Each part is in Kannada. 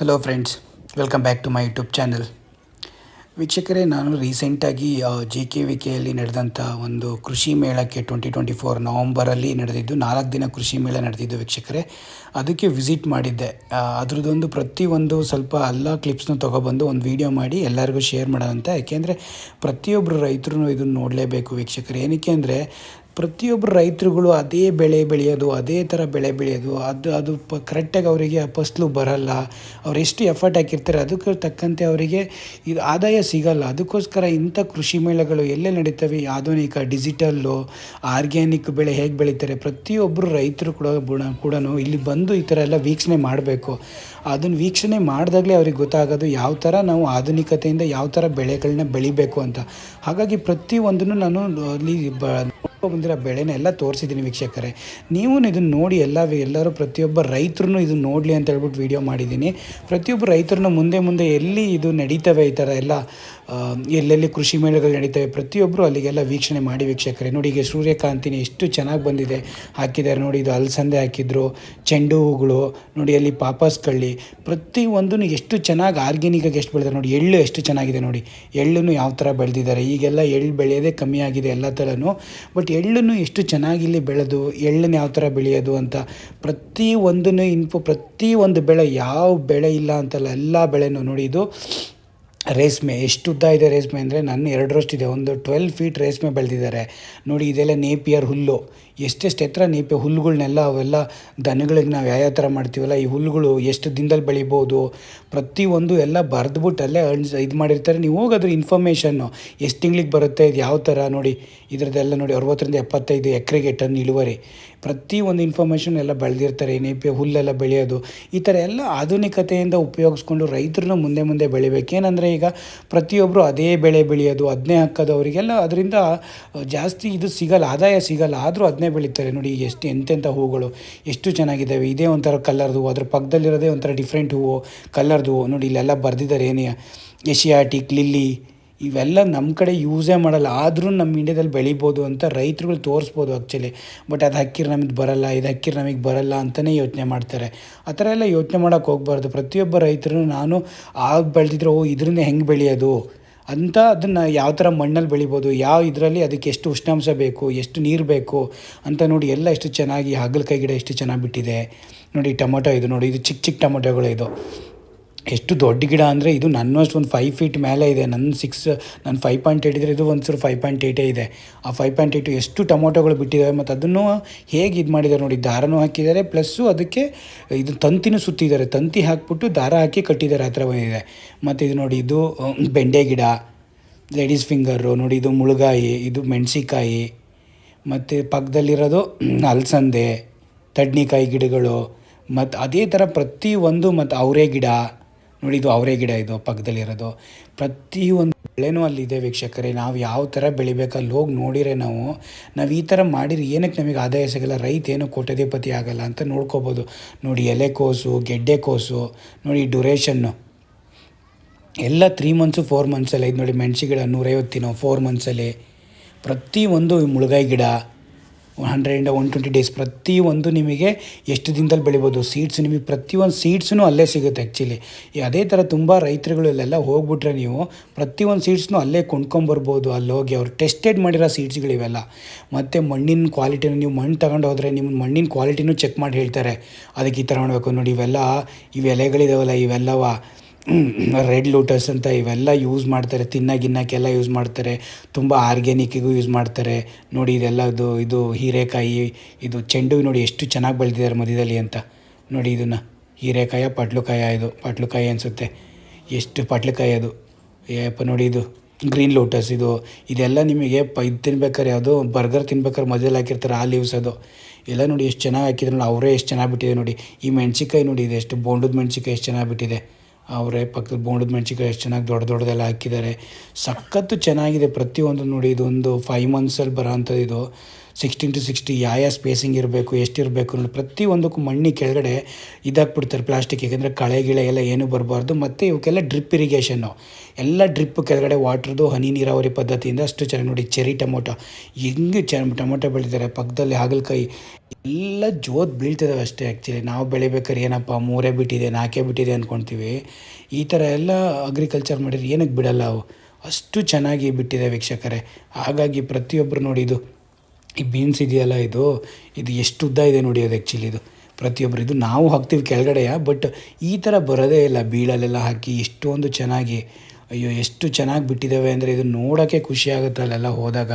Hello friends welcome back to my YouTube channel ವೀಕ್ಷಕರೇ, ನಾನು ರೀಸೆಂಟಾಗಿ ಜೆ ಕೆ ವಿ ಕೆಯಲ್ಲಿ ನಡೆದಂಥ ಒಂದು ಕೃಷಿ ಮೇಳಕ್ಕೆ ಟ್ವೆಂಟಿ ಟ್ವೆಂಟಿ ಫೋರ್ ನವಂಬರಲ್ಲಿ ನಡೆದಿದ್ದು, ನಾಲ್ಕು ದಿನ ಕೃಷಿ ಮೇಳ ನಡೆದಿದ್ದು ವೀಕ್ಷಕರೇ. ಅದಕ್ಕೆ ವಿಸಿಟ್ ಮಾಡಿದ್ದೆ. ಅದರದ್ದೊಂದು ಪ್ರತಿಯೊಂದು ಸ್ವಲ್ಪ ಎಲ್ಲ ಕ್ಲಿಪ್ಸ್ನ ತೊಗೊಬಂದು ಒಂದು ವೀಡಿಯೋ ಮಾಡಿ ಎಲ್ಲರಿಗೂ ಶೇರ್ ಮಾಡೋಣ ಅಂತ ಯಾಕೆಂದರೆ ಪ್ರತಿಯೊಬ್ಬರು ರೈತರು ಇದನ್ನು ನೋಡಲೇಬೇಕು ವೀಕ್ಷಕರು. ಏನಕ್ಕೆ ಅಂದರೆ ಪ್ರತಿಯೊಬ್ಬರು ರೈತರುಗಳು ಅದೇ ಬೆಳೆ ಬೆಳೆಯೋದು, ಅದೇ ಥರ ಬೆಳೆ ಬೆಳೆಯೋದು, ಅದು ಅದು ಪ ಕರೆಕ್ಟಾಗಿ ಅವರಿಗೆ ಫಸಲು ಬರಲ್ಲ. ಅವ್ರು ಎಷ್ಟು ಎಫರ್ಟ್ ಹಾಕಿರ್ತಾರೆ, ಅದಕ್ಕೆ ತಕ್ಕಂತೆ ಅವರಿಗೆ ಇದು ಆದಾಯ ಸಿಗಲ್ಲ. ಅದಕ್ಕೋಸ್ಕರ ಇಂಥ ಕೃಷಿ ಮೇಳಗಳು ಎಲ್ಲೇ ನಡೀತವೆ? ಆಧುನಿಕ ಡಿಜಿಟಲ್ಲು ಆರ್ಗ್ಯಾನಿಕ್ ಬೆಳೆ ಹೇಗೆ ಬೆಳೀತಾರೆ? ಪ್ರತಿಯೊಬ್ಬರು ರೈತರು ಕೂಡ ಗುಣ ಕೂಡ ಇಲ್ಲಿ ಬಂದು ಈ ಥರ ಎಲ್ಲ ವೀಕ್ಷಣೆ ಮಾಡಬೇಕು. ಅದನ್ನು ವೀಕ್ಷಣೆ ಮಾಡಿದಾಗಲೇ ಅವ್ರಿಗೆ ಗೊತ್ತಾಗೋದು ಯಾವ ಥರ ನಾವು ಆಧುನಿಕತೆಯಿಂದ ಯಾವ ಥರ ಬೆಳೆಗಳನ್ನ ಬೆಳಿಬೇಕು ಅಂತ. ಹಾಗಾಗಿ ಪ್ರತಿಯೊಂದನ್ನು ನಾನು ಅಲ್ಲಿ ಬ ಬಂದಿರೋ ಬೆಳೆನ ಎಲ್ಲ ತೋರಿಸಿದ್ದೀನಿ ವೀಕ್ಷಕರೇ. ನೀವು ಇದನ್ನು ನೋಡಿ ಎಲ್ಲ ಎಲ್ಲರೂ ಪ್ರತಿಯೊಬ್ಬ ರೈತರು ಇದನ್ನು ನೋಡಲಿ ಅಂತ ಹೇಳ್ಬಿಟ್ಟು ವೀಡಿಯೋ ಮಾಡಿದ್ದೀನಿ. ಪ್ರತಿಯೊಬ್ಬ ರೈತರನ್ನ ಮುಂದೆ ಮುಂದೆ ಎಲ್ಲಿ ಇದು ನಡೀತವೆ ಈ ಥರ ಎಲ್ಲ ಎಲ್ಲೆಲ್ಲಿ ಕೃಷಿ ಮೇಳಗಳು ನಡೀತವೆ ಪ್ರತಿಯೊಬ್ಬರು ಅಲ್ಲಿಗೆಲ್ಲ ವೀಕ್ಷಣೆ ಮಾಡಿ ವೀಕ್ಷಕರೇ. ನೋಡಿ ಈಗ ಸೂರ್ಯಕಾಂತಿನಿ ಎಷ್ಟು ಚೆನ್ನಾಗಿ ಬಂದಿದೆ. ಹಾಕಿದ್ದಾರೆ ನೋಡಿ ಇದು ಅಲಸಂದೆ ಹಾಕಿದ್ರು, ಚೆಂಡು ಹೂಗಳು, ನೋಡಿ ಅಲ್ಲಿ ಪಾಪಸ್ ಕಳ್ಳಿ. ಪ್ರತಿಯೊಂದೂ ಎಷ್ಟು ಚೆನ್ನಾಗಿ ಆರ್ಗ್ಯಾನಿಕಾಗಿ ಎಷ್ಟು ಬೆಳೆದಾರೆ ನೋಡಿ, ಎಳ್ಳು ಎಷ್ಟು ಚೆನ್ನಾಗಿದೆ ನೋಡಿ. ಎಳ್ಳನ್ನು ಯಾವ ಥರ ಬೆಳೆದಿದ್ದಾರೆ. ಈಗೆಲ್ಲ ಎಳ್ಳು ಬೆಳೆಯೋದೇ ಕಮ್ಮಿ ಆಗಿದೆ ಎಲ್ಲ ಥರನೂ. ಬಟ್ ಎಳ್ಳನ್ನು ಎಷ್ಟು ಚೆನ್ನಾಗಿ ಇಲ್ಲಿ ಬೆಳೆದು, ಎಳ್ಳನ್ನು ಯಾವ ಥರ ಬೆಳೆಯೋದು ಅಂತ ಪ್ರತಿ ಒಂದನ್ನು ಇನ್ಫೋ ಪ್ರತಿ ಒಂದು ಬೆಳೆ ಯಾವ ಬೆಳೆ ಇಲ್ಲ ಅಂತಲ್ಲ ಎಲ್ಲ ಬೆಳೆನೂ ನೋಡಿ ಇದು ರೇಷ್ಮೆ. ಎಷ್ಟು ಉದ್ದ ಇದೆ ರೇಷ್ಮೆ ಅಂದರೆ ನನ್ನ ಎರಡರಷ್ಟಿದೆ. ಒಂದು ಟ್ವೆಲ್ ಫೀಟ್ ರೇಷ್ಮೆ ಬೆಳೆದಿದ್ದಾರೆ. ನೋಡಿ ಇದೆಲ್ಲ ನೇಪಿಯರ್ ಹುಲ್ಲು. ಎಷ್ಟೆಷ್ಟು ಎತ್ತರ ನೇಪೆ ಹುಲ್ಲುಗಳ್ನೆಲ್ಲ ಅವೆಲ್ಲ ದನಗಳಿಗೆ ನಾವು ಯಾವ ಥರ ಮಾಡ್ತೀವಲ್ಲ, ಈ ಹುಲ್ಲುಗಳು ಎಷ್ಟು ದಿನದಲ್ಲಿ ಬೆಳಿಬೋದು ಪ್ರತಿಯೊಂದು ಎಲ್ಲ ಬರೆದ್ಬಿಟ್ಟು ಅಲ್ಲೇ ಅಣ್ಸ್ ಇದು ಮಾಡಿರ್ತಾರೆ. ನೀವು ಅದ್ರ ಇನ್ಫಾರ್ಮೇಷನ್ನು ಎಷ್ಟು ತಿಂಗ್ಳಿಗೆ ಬರುತ್ತೆ, ಇದು ಯಾವ ಥರ ನೋಡಿ, ಇದ್ರದ್ದೆಲ್ಲ ನೋಡಿ ಅರವತ್ತರಿಂದ ಎಪ್ಪತ್ತೈದು ಎಕರೆಗೆ ಟನ್ ಇಳುವರಿ. ಪ್ರತಿ ಒಂದು ಇನ್ಫಾರ್ಮೇಷನ್ ಎಲ್ಲ ಬೆಳೆದಿರ್ತಾರೆ ನೇಪೆ ಹುಲ್ಲೆಲ್ಲ ಬೆಳೆಯೋದು, ಈ ಥರ ಎಲ್ಲ ಆಧುನಿಕತೆಯಿಂದ ಉಪಯೋಗಿಸ್ಕೊಂಡು ರೈತರನ್ನು ಮುಂದೆ ಮುಂದೆ ಬೆಳಿಬೇಕು. ಏನಂದರೆ ಈಗ ಪ್ರತಿಯೊಬ್ಬರು ಅದೇ ಬೆಳೆ ಬೆಳೆಯೋದು ಅದನ್ನೇ ಹಾಕೋದು ಅವರಿಗೆಲ್ಲ ಅದರಿಂದ ಜಾಸ್ತಿ ಇದು ಸಿಗಲ್ಲ, ಆದಾಯ ಸಿಗಲ್ಲ, ಆದರೂ ಅದನ್ನೇ ಬೆಳೀತಾರೆ. ನೋಡಿ ಎಷ್ಟು ಎಂತೆಂಥ ಹೂಗಳು, ಎಷ್ಟು ಚೆನ್ನಾಗಿದ್ದಾವೆ. ಇದೇ ಒಂಥರ ಕಲರ್ದು ಹೂವು ಅದ್ರ ಪಕ್ಕದಲ್ಲಿರೋದೇ ಒಂಥರ ಡಿಫ್ರೆಂಟ್ ಹೂವು ಕಲರ್ದು ಹೂವು. ನೋಡಿ, ಇಲ್ಲೆಲ್ಲ ಬರೆದಿದ್ದಾರೆ ಏನೇ ಏಷಿಯಾಟಿಕ್ ಲಿಲ್ಲಿ ಇವೆಲ್ಲ ನಮ್ಮ ಕಡೆ ಯೂಸೇ ಮಾಡಲ್ಲ. ಆದರೂ ನಮ್ಮ ಇಂಡಿಯಾದಲ್ಲಿ ಬೆಳಿಬೋದು ಅಂತ ರೈತರುಗಳು ತೋರಿಸ್ಬೋದು ಆ್ಯಕ್ಚುಲಿ ಬಟ್ ಅದು ಹಕ್ಕಿರು ನಮಗೆ ಬರಲ್ಲ, ಇದು ಹಕ್ಕಿರು ನಮಗೆ ಬರಲ್ಲ ಅಂತಲೇ ಯೋಚನೆ ಮಾಡ್ತಾರೆ. ಆ ಥರ ಎಲ್ಲ ಯೋಚನೆ ಮಾಡೋಕ್ಕೆ ಹೋಗ್ಬಾರ್ದು. ಪ್ರತಿಯೊಬ್ಬ ರೈತರು ನಾನು ಆಗ ಬೆಳೆದಿದ್ರೆ, ಓ, ಇದರಿಂದ ಹೆಂಗೆ ಬೆಳೆಯೋದು? ಅಂತ ಅದನ್ನು ಯಾವ ಥರ ಮಣ್ಣಲ್ಲಿ ಬೆಳಿಬೋದು, ಯಾವ ಇದರಲ್ಲಿ ಅದಕ್ಕೆ ಎಷ್ಟು ಉಷ್ಣಾಂಶ ಬೇಕು, ಎಷ್ಟು ನೀರು ಬೇಕು ಅಂತ ನೋಡಿ ಎಲ್ಲ ಎಷ್ಟು ಚೆನ್ನಾಗಿ ಹಾಗಲಕಾಯಿ ಗಿಡ ಎಷ್ಟು ಚೆನ್ನಾಗಿ ಬಿಟ್ಟಿದೆ. ನೋಡಿ ಟೊಮೊಟೊ ಇದು ನೋಡಿ, ಇದು ಚಿಕ್ಕ ಚಿಕ್ಕ ಟೊಮೊಟೊಗಳು ಇದು. ಎಷ್ಟು ದೊಡ್ಡ ಗಿಡ ಅಂದರೆ ಇದು ನನ್ನಷ್ಟು ಒಂದು ಫೈವ್ ಫೀಟ್ ಮೇಲೆ ಇದೆ. ನನ್ನ ಸಿಕ್ಸ್ ನಾನು ಫೈವ್ ಪಾಯಿಂಟ್ ಏಟ್ ಇದ್ದರೆ ಇದು ಒಂಚೂರು ಫೈವ್ ಪಾಯಿಂಟ್ ಏಯ್ಟೇ ಇದೆ. ಆ ಫೈವ್ ಪಾಯಿಂಟ್ ಏಟು ಎಷ್ಟು ಟೊಮೊಟೊಗಳು ಬಿಟ್ಟಿದ್ದಾವೆ ಮತ್ತು ಅದನ್ನು ಹೇಗೆ ಇದು ಮಾಡಿದ್ದಾರೆ ನೋಡಿ. ದಾರನೂ ಹಾಕಿದ್ದಾರೆ, ಪ್ಲಸ್ಸು ಅದಕ್ಕೆ ಇದು ತಂತಿನೂ ಸುತ್ತಿದ್ದಾರೆ. ತಂತಿ ಹಾಕಿಬಿಟ್ಟು ದಾರ ಹಾಕಿ ಕಟ್ಟಿದ್ದಾರೆ ಆ ಥರ ಬಂದಿದೆ. ಮತ್ತು ಇದು ನೋಡಿ, ಇದು ಬೆಂಡೆ ಗಿಡ ಲೇಡೀಸ್ ಫಿಂಗರು ನೋಡಿ, ಇದು ಮುಳುಗಾಯಿ, ಇದು ಮೆಣಸಿಕಾಯಿ ಮತ್ತು ಪಕ್ಕದಲ್ಲಿರೋದು ಅಲಸಂದೆ ತಡ್ನಿಕಾಯಿ ಗಿಡಗಳು ಮತ್ತು ಅದೇ ಥರ ಪ್ರತಿಯೊಂದು ಮತ್ತು ಅವರೇ ಗಿಡ ನೋಡಿ ಇದು ಅವರೇ ಗಿಡ ಇದು, ಪಕ್ಕದಲ್ಲಿರೋದು. ಪ್ರತಿಯೊಂದು ಬೆಳೆನೂ ಅಲ್ಲಿದೆ ವೀಕ್ಷಕರೇ. ನಾವು ಯಾವ ಥರ ಬೆಳಿಬೇಕು, ಅಲ್ಲಿ ಹೋಗಿ ನೋಡಿರೆ ನಾವು ನಾವು ಈ ಥರ ಮಾಡಿರಿ ಏನಕ್ಕೆ ನಮಗೆ ಆದಾಯ ಸಿಗಲ್ಲ, ರೈತ ಏನು ಕೋಟ್ಯಧಿಪತಿ ಆಗಲ್ಲ ಅಂತ ನೋಡ್ಕೋಬೋದು. ನೋಡಿ ಎಲೆಕೋಸು ಗೆಡ್ಡೆಕೋಸು ನೋಡಿ ಡ್ಯುರೇಷನ್ನು ಎಲ್ಲ ತ್ರೀ ಮಂತ್ಸು ಫೋರ್ ಮಂತ್ಸಲ್ಲಿ ಇದು ನೋಡಿ ಮೆಣಸು ಗಿಡ ನೂರೈವತ್ತು ದಿನ ಫೋರ್ ಮಂತ್ಸಲ್ಲಿ ಪ್ರತಿಯೊಂದು ಮುಳುಗಾಯಿ ಗಿಡ ಹಂಡ್ರೆಡಿಂದ ಒನ್ ಟ್ವೆಂಟಿ ಡೇಸ್ ಪ್ರತಿಯೊಂದು ನಿಮಗೆ ಎಷ್ಟು ದಿನದಲ್ಲಿ ಬೆಳಿಬೋದು? ಸೀಡ್ಸ್ ನಿಮಗೆ ಪ್ರತಿಯೊಂದು ಸೀಡ್ಸ್ನು ಅಲ್ಲೇ ಸಿಗುತ್ತೆ ಆ್ಯಕ್ಚುಲಿ ಅದೇ ಥರ ತುಂಬ ರೈತರುಗಳು ಇಲ್ಲೆಲ್ಲ ಹೋಗ್ಬಿಟ್ರೆ ನೀವು ಪ್ರತಿಯೊಂದು ಸೀಡ್ಸ್ನು ಅಲ್ಲೇ ಕೊಂಡ್ಕೊಂಬರ್ಬೋದು. ಅಲ್ಲಿ ಹೋಗಿ ಅವ್ರು ಟೆಸ್ಟೆಡ್ ಮಾಡಿರೋ ಸೀಡ್ಸ್ಗಳಿವೆಲ್ಲ ಮತ್ತು ಮಣ್ಣಿನ ಕ್ವಾಲಿಟಿನ ನೀವು ಮಣ್ಣು ತಗೊಂಡು ಹೋದರೆ ನಿಮ್ಮ ಮಣ್ಣಿನ ಕ್ವಾಲಿಟಿನೂ ಚೆಕ್ ಮಾಡಿ ಹೇಳ್ತಾರೆ. ಅದಕ್ಕೆ ಈ ಥರ ಮಾಡಬೇಕು ನೋಡಿ ಇವೆಲ್ಲ, ಇವೆಲೆಗಳಿದಾವಲ್ಲ, ಇವೆಲ್ಲವ? ರೆಡ್ ಲೋಟಸ್ ಅಂತ ಇವೆಲ್ಲ ಯೂಸ್ ಮಾಡ್ತಾರೆ, ತಿನ್ನ ಗಿನ್ನಕ್ಕೆಲ್ಲ ಯೂಸ್ ಮಾಡ್ತಾರೆ, ತುಂಬ ಆರ್ಗ್ಯಾನಿಕ್ಕಿಗೂ ಯೂಸ್ ಮಾಡ್ತಾರೆ. ನೋಡಿ ಇದೆಲ್ಲ ಇದು ಇದು ಹೀರೆಕಾಯಿ, ಇದು ಚೆಂಡು ನೋಡಿ ಎಷ್ಟು ಚೆನ್ನಾಗಿ ಬೆಳೆದಿದ್ದಾರೆ ಮಧ್ಯದಲ್ಲಿ ಅಂತ. ನೋಡಿ ಇದನ್ನು, ಹೀರೆಕಾಯ, ಪಟ್ಲುಕಾಯ ಇದು, ಪಟ್ಲುಕಾಯಿ ಅನಿಸುತ್ತೆ. ಎಷ್ಟು ಪಟ್ಲುಕಾಯಿ ಅದು. ಏಪ್ಪ ನೋಡಿ ಇದು ಗ್ರೀನ್ ಲೋಟಸ್ ಇದು. ಇದೆಲ್ಲ ನಿಮಗೆ ಪ, ಇದು ತಿನ್ಬೇಕಾದ್ರೆ ಯಾವುದು ಬರ್ಗರ್ ತಿನ್ಬೇಕಾದ್ರೆ ಮಧ್ಯದಲ್ಲಿ ಹಾಕಿರ್ತಾರೆ, ಆ ಲೀವ್ಸ್ ಅದು. ಎಲ್ಲ ನೋಡಿ ಎಷ್ಟು ಚೆನ್ನಾಗಿ ಹಾಕಿದ್ರು ನೋಡಿ, ಅವರೇ ಎಷ್ಟು ಚೆನ್ನಾಗಿ ಬಿಟ್ಟಿದೆ ನೋಡಿ. ಈ ಮೆಣಸಿಕಾಯಿ ನೋಡಿ, ಇದು ಎಷ್ಟು ಬೋಂಡದ ಮೆಣಸಿಕಾಯಿ ಎಷ್ಟು ಚೆನ್ನಾಗಿ ಬಿಟ್ಟಿದೆ. ಅವರೇ ಪಕ್ಕದ ಬೋಂಡದ ಮೆಣಸಿಕಾಯಿ ಎಷ್ಟು ಚೆನ್ನಾಗಿ ದೊಡ್ಡ ದೊಡ್ಡದೆಲ್ಲ ಹಾಕಿದ್ದಾರೆ. ಸಖತ್ತು ಚೆನ್ನಾಗಿದೆ ಪ್ರತಿಯೊಂದು ನೋಡಿ, ಇದೊಂದು ಫೈವ್ ಮಂತ್ಸಲ್ಲಿ ಬರೋ ಅಂಥದ್ದು ಇದು. ಸಿಕ್ಸ್ಟೀನ್ ಟು ಸಿಕ್ಸ್ಟಿ ಯಾವ ಸ್ಪೇಸಿಂಗ್ ಇರಬೇಕು, ಎಷ್ಟಿರಬೇಕು ಅನ್ನೋದು ಪ್ರತಿಯೊಂದಕ್ಕೂ ಮಣ್ಣಿ ಕೆಳಗಡೆ ಇದಾಕ್ಬಿಡ್ತಾರೆ ಪ್ಲಾಸ್ಟಿಕ್ ಏಕೆಂದರೆ ಕಳೆ ಗಿಳೆ ಎಲ್ಲ ಏನೂ ಬರಬಾರ್ದು, ಮತ್ತು ಇವಕ್ಕೆಲ್ಲ ಡ್ರಿಪ್ ಇರಿಗೇಷನ್ನು ಎಲ್ಲ ಡ್ರಿಪ್ ಕೆಳಗಡೆ ವಾಟ್ರದ್ದು ಹನಿ ನೀರಾವರಿ ಪದ್ಧತಿಯಿಂದ ಅಷ್ಟು ಚೆನ್ನಾಗಿ ನೋಡಿ ಚೆರಿ ಟೊಮೊಟೊ. ಹೆಂಗೆ ಚ, ಟೊಮೊಟೊ ಬೆಳೀತಾರೆ, ಪಕ್ಕದಲ್ಲಿ ಹಾಗಲಕಾಯಿ. ಎಲ್ಲ ಜೋತ್ ಬೀಳ್ತಿದ್ದಾವೆ ಅಷ್ಟೇ ಆ್ಯಕ್ಚುಲಿ ನಾವು ಬೆಳಿಬೇಕಾದ್ರೆ ಏನಪ್ಪ, ಮೂರೇ ಬಿಟ್ಟಿದೆ, ನಾಲ್ಕೇ ಬಿಟ್ಟಿದೆ ಅಂದ್ಕೊಳ್ತೀವಿ ಈ ಥರ ಎಲ್ಲ ಅಗ್ರಿಕಲ್ಚರ್ ಮಾಡಿದ್ರೆ ಏನಕ್ಕೆ ಬಿಡಲ್ಲ ಅವು? ಅಷ್ಟು ಚೆನ್ನಾಗಿ ಬಿಟ್ಟಿದೆ ವೀಕ್ಷಕರೇ. ಹಾಗಾಗಿ ಪ್ರತಿಯೊಬ್ಬರು ನೋಡಿ ಇದು ಈ ಬೀನ್ಸ್ ಇದೆಯಲ್ಲ ಇದು ಇದು ಎಷ್ಟು ಉದ್ದ ಇದೆ ನೋಡಿ ಅದು ಆ್ಯಕ್ಚುಲಿ ಇದು. ಪ್ರತಿಯೊಬ್ಬರು ಇದು ನಾವು ಹಾಕ್ತೀವಿ ಕೆಳಗಡೆಯ ಬಟ್ ಈ ಥರ ಬರೋದೇ ಇಲ್ಲ ಬೀಳಲ್ಲೆಲ್ಲ ಹಾಕಿ ಎಷ್ಟೊಂದು ಚೆನ್ನಾಗಿ, ಅಯ್ಯೋ, ಎಷ್ಟು ಚೆನ್ನಾಗಿ ಬಿಟ್ಟಿದ್ದಾವೆ ಅಂದರೆ ಇದು ನೋಡೋಕ್ಕೆ ಖುಷಿ ಆಗುತ್ತೆ ಅಲ್ಲೆಲ್ಲ ಹೋದಾಗ.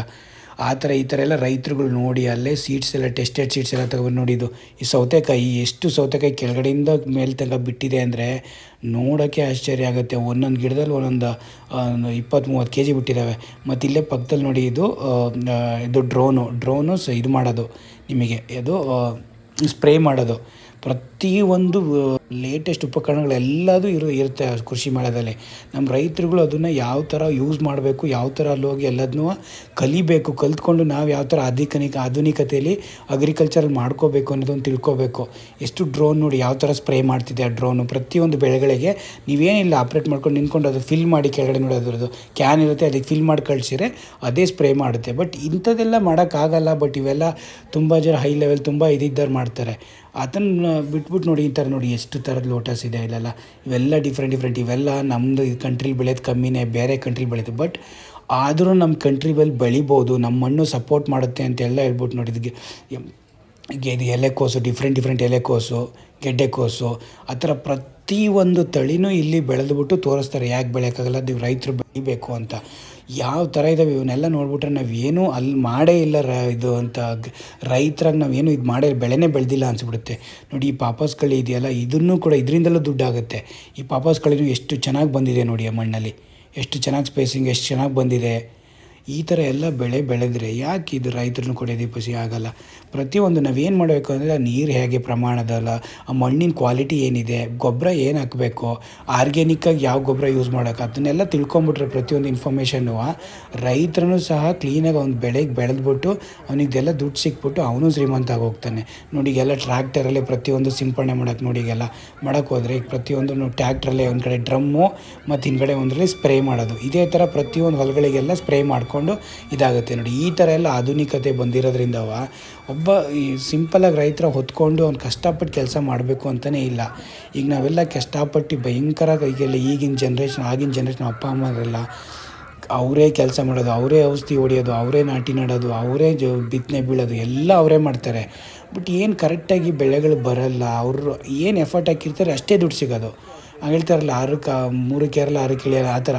ಆ ಥರ ಈ ಥರ ಎಲ್ಲ ರೈತರುಗಳು ನೋಡಿ ಅಲ್ಲೇ ಸೀಡ್ಸ್ ಎಲ್ಲ ಟೆಸ್ಟೆಡ್ ಸೀಡ್ಸ್ ಎಲ್ಲ ತಗೊಂಡು ನೋಡಿ ಇದು ಈ ಸೌತೆಕಾಯಿ ಎಷ್ಟು ಸೌತೆಕಾಯಿ ಕೆಳಗಡೆಯಿಂದ ಮೇಲೆ ತನಕ ಬಿಟ್ಟಿದೆ ಅಂದರೆ ನೋಡೋಕ್ಕೆ ಆಶ್ಚರ್ಯ ಆಗುತ್ತೆ. ಒಂದೊಂದು ಗಿಡದಲ್ಲಿ ಒಂದೊಂದು ಇಪ್ಪತ್ತು ಮೂವತ್ತು ಕೆ ಜಿ ಬಿಟ್ಟಿದ್ದಾವೆ. ಮತ್ತು ಇಲ್ಲೇ ಪಕ್ಕದಲ್ಲಿ ನೋಡಿ ಇದು ಇದು ಡ್ರೋನು ಡ್ರೋನು ಸ ಇದು ಮಾಡೋದು ನಿಮಗೆ. ಇದು ಸ್ಪ್ರೇ ಮಾಡೋದು. ಪ್ರತಿಯೊಂದು ಲೇಟೆಸ್ಟ್ ಉಪಕರಣಗಳೆಲ್ಲದೂ ಇರು, ಇರುತ್ತೆ ಕೃಷಿ ಮೇಳದಲ್ಲಿ. ನಮ್ಮ ರೈತರುಗಳು ಅದನ್ನು ಯಾವ ಥರ ಯೂಸ್ ಮಾಡಬೇಕು, ಯಾವ ಥರ ಅಲ್ಲಿ ಹೋಗಿ ಎಲ್ಲದನ್ನೂ ಕಲಿಬೇಕು, ಕಲಿತ್ಕೊಂಡು ನಾವು ಯಾವ ಥರ ಆಧುನಿಕ ಆಧುನಿಕತೆಯಲ್ಲಿ ಅಗ್ರಿಕಲ್ಚರಲ್ಲಿ ಮಾಡ್ಕೋಬೇಕು ಅನ್ನೋದೊಂದು ತಿಳ್ಕೋಬೇಕು. ಎಷ್ಟು ಡ್ರೋನ್ ನೋಡಿ ಯಾವ ಥರ ಸ್ಪ್ರೇ ಮಾಡ್ತಿದೆ ಆ ಡ್ರೋನು ಪ್ರತಿಯೊಂದು ಬೆಳೆಗಳಿಗೆ ನೀವೇನಿಲ್ಲ ಆಪ್ರೇಟ್ ಮಾಡ್ಕೊಂಡು ನಿಂತ್ಕೊಂಡು ಅದು ಫಿಲ್ ಮಾಡಿ ಕೆಳಗಡೆ ನೋಡಿ ಅದರದ್ದು ಕ್ಯಾನ್ ಇರುತ್ತೆ, ಅದಕ್ಕೆ ಫಿಲ್ ಮಾಡಿ ಕಳಿಸಿದ್ರೆ ಅದೇ ಸ್ಪ್ರೇ ಮಾಡುತ್ತೆ. ಬಟ್ ಇಂಥದ್ದೆಲ್ಲ ಮಾಡೋಕ್ಕಾಗಲ್ಲ ಬಟ್ ಇವೆಲ್ಲ ತುಂಬ ಜನ ಹೈ ಲೆವೆಲ್ ತುಂಬ ಇದಿದ್ದವ್ರು ಮಾಡ್ತಾರೆ. ಅದನ್ನು ಬಿಟ್ಬಿಟ್ಟು ನೋಡಿ ಈ ಥರ ನೋಡಿ ಎಷ್ಟು ಥರದ ಲೋಟಸ್ ಇದೆ, ಇಲ್ಲೆಲ್ಲ. ಇವೆಲ್ಲ ಡಿಫ್ರೆಂಟ್ ಡಿಫ್ರೆಂಟ್ ಇವೆಲ್ಲ ನಮ್ಮದು ಈ ಕಂಟ್ರಿಲಿ ಬೆಳೆಯೋದು ಕಮ್ಮಿನೇ, ಬೇರೆ ಕಂಟ್ರಿಲಿ ಬೆಳೀತು ಬಟ್ ಆದರೂ ನಮ್ಮ ಕಂಟ್ರಿಯಲ್ಲಿ ಬೆಳಿಬೋದು ನಮ್ಮ ಮಣ್ಣು ಸಪೋರ್ಟ್ ಮಾಡುತ್ತೆ ಅಂತೆಲ್ಲ ಹೇಳ್ಬಿಟ್ಟು ನೋಡಿ ಇದಕ್ಕೆ ಇದು ಎಲೆಕೋಸು ಡಿಫ್ರೆಂಟ್ ಡಿಫ್ರೆಂಟ್ ಎಲೆಕೋಸು ಗೆಡ್ಡೆಕೋಸು ಆ ಥರ ಪ್ರತಿಯೊಂದು ತಳಿನೂ ಇಲ್ಲಿ ಬೆಳೆದ್ಬಿಟ್ಟು ತೋರಿಸ್ತಾರೆ. ಯಾಕೆ ಬೆಳೆಯೋಕ್ಕಾಗಲ್ಲ? ನೀವು ರೈತರು ಬೆಳಿಬೇಕು ಅಂತ. ಯಾವ ಥರ ಇದ್ದಾವೆ ಇವನ್ನೆಲ್ಲ ನೋಡ್ಬಿಟ್ರೆ ನಾವೇನು ಅಲ್ಲಿ ಮಾಡೇ ಇಲ್ಲ ರ ಇದು ಅಂತ ರೈತರಾಗಿ ನಾವೇನು ಇದು ಮಾಡೇ ಬೆಳೆನೇ ಬೆಳೆದಿಲ್ಲ ಅನಿಸ್ಬಿಡುತ್ತೆ. ನೋಡಿ, ಈ ಪಾಪಸ್ ಕಳಿ ಇದೆಯಲ್ಲ, ಇದನ್ನು ಕೂಡ ಇದರಿಂದಲೂ ದುಡ್ಡಾಗುತ್ತೆ. ಈ ಪಾಪಸ್ ಕಳಿನೂ ಎಷ್ಟು ಚೆನ್ನಾಗಿ ಬಂದಿದೆ ನೋಡಿ ಆ ಮಣ್ಣಲ್ಲಿ. ಎಷ್ಟು ಚೆನ್ನಾಗಿ ಸ್ಪೇಸಿಂಗ್ ಎಷ್ಟು ಚೆನ್ನಾಗಿ ಬಂದಿದೆ. ಈ ಥರ ಎಲ್ಲ ಬೆಳೆ ಬೆಳೆದ್ರೆ ಯಾಕೆ ಇದು ರೈತರನ್ನು ಕೂಡ ದೀಪಿಸಿ ಆಗೋಲ್ಲ? ಪ್ರತಿಯೊಂದು ನಾವೇನು ಮಾಡಬೇಕು ಅಂದರೆ, ನೀರು ಹೇಗೆ ಪ್ರಮಾಣದಲ್ಲ ಆ ಮಣ್ಣಿನ ಕ್ವಾಲಿಟಿ ಏನಿದೆ, ಗೊಬ್ಬರ ಏನು ಹಾಕಬೇಕು ಆರ್ಗ್ಯಾನಿಕ್ಕಾಗಿ ಯಾವ ಗೊಬ್ಬರ ಯೂಸ್ ಮಾಡೋಕೆ, ಅದನ್ನೆಲ್ಲ ತಿಳ್ಕೊಂಬಿಟ್ರೆ ಪ್ರತಿಯೊಂದು ಇನ್ಫಾರ್ಮೇಷನ್ನು ರೈತರನ್ನು ಸಹ ಕ್ಲೀನಾಗಿ ಅವ್ನು ಬೆಳೆಗೆ ಬೆಳೆದ್ಬಿಟ್ಟು, ಅವನಿಗೆಲ್ಲ ದುಡ್ಡು ಸಿಕ್ಬಿಟ್ಟು ಅವನು ಶ್ರೀಮಂತ ಆಗೋಗ್ತಾನೆ ನೋಡಿ, ಈಗೆಲ್ಲ ಟ್ರ್ಯಾಕ್ಟರಲ್ಲೇ ಪ್ರತಿಯೊಂದು ಸಿಂಪಡಣೆ ಮಾಡೋಕೆ ನೋಡಿ, ಈಗೆಲ್ಲ ಮಾಡೋಕೆ ಹೋದರೆ ಈಗ ಪ್ರತಿಯೊಂದು ಟ್ರ್ಯಾಕ್ಟ್ರಲ್ಲೇ ಒಂದು ಕಡೆ ಡ್ರಮ್ಮು, ಮತ್ತು ಹಿಂದ್ಗಡೆ ಒಂದರಲ್ಲಿ ಸ್ಪ್ರೇ ಮಾಡೋದು. ಇದೇ ಥರ ಪ್ರತಿಯೊಂದು ಹೊಲಗಳಿಗೆಲ್ಲ ಸ್ಪ್ರೇ ಮಾಡಿಕೊಂಡು ಇದಾಗುತ್ತೆ ನೋಡಿ. ಈ ಥರ ಎಲ್ಲ ಆಧುನಿಕತೆ ಬಂದಿರೋದ್ರಿಂದವ ಒಬ್ಬ ಈ ಸಿಂಪಲಾಗಿ ರೈತರ ಹೊತ್ಕೊಂಡು ಅವ್ನು ಕಷ್ಟಪಟ್ಟು ಕೆಲಸ ಮಾಡಬೇಕು ಅಂತಲೇ ಇಲ್ಲ. ಈಗ ನಾವೆಲ್ಲ ಕಷ್ಟಪಟ್ಟು ಭಯಂಕರ ಈಗೆಲ್ಲ ಈಗಿನ ಜನ್ರೇಷನ್ ಆಗಿನ ಜನ್ರೇಷನ್ ಅಪ್ಪ ಅಮ್ಮರೆಲ್ಲ ಅವರೇ ಕೆಲಸ ಮಾಡೋದು, ಅವರೇ ಔಷಧಿ ಹೊಡೆಯೋದು, ಅವರೇ ನಾಟಿ ನಾಡೋದು, ಅವರೇ ಜೋ ಬಿತ್ತನೆ ಬೀಳೋದು ಎಲ್ಲ ಅವರೇ ಮಾಡ್ತಾರೆ. ಬಟ್ ಏನು ಕರೆಕ್ಟಾಗಿ ಬೆಳೆಗಳು ಬರಲ್ಲ, ಅವರು ಏನು ಎಫರ್ಟ್ ಹಾಕಿರ್ತಾರೆ ಅಷ್ಟೇ ದುಡ್ಡು ಸಿಗೋದು. ಹೇಳ್ತಾರಲ್ಲ ಆರು ಕಾ, ಮೂರು ಕೇರಳ, ಆರು ಕೇಳಿಯಲ್ಲ, ಆ ಥರ.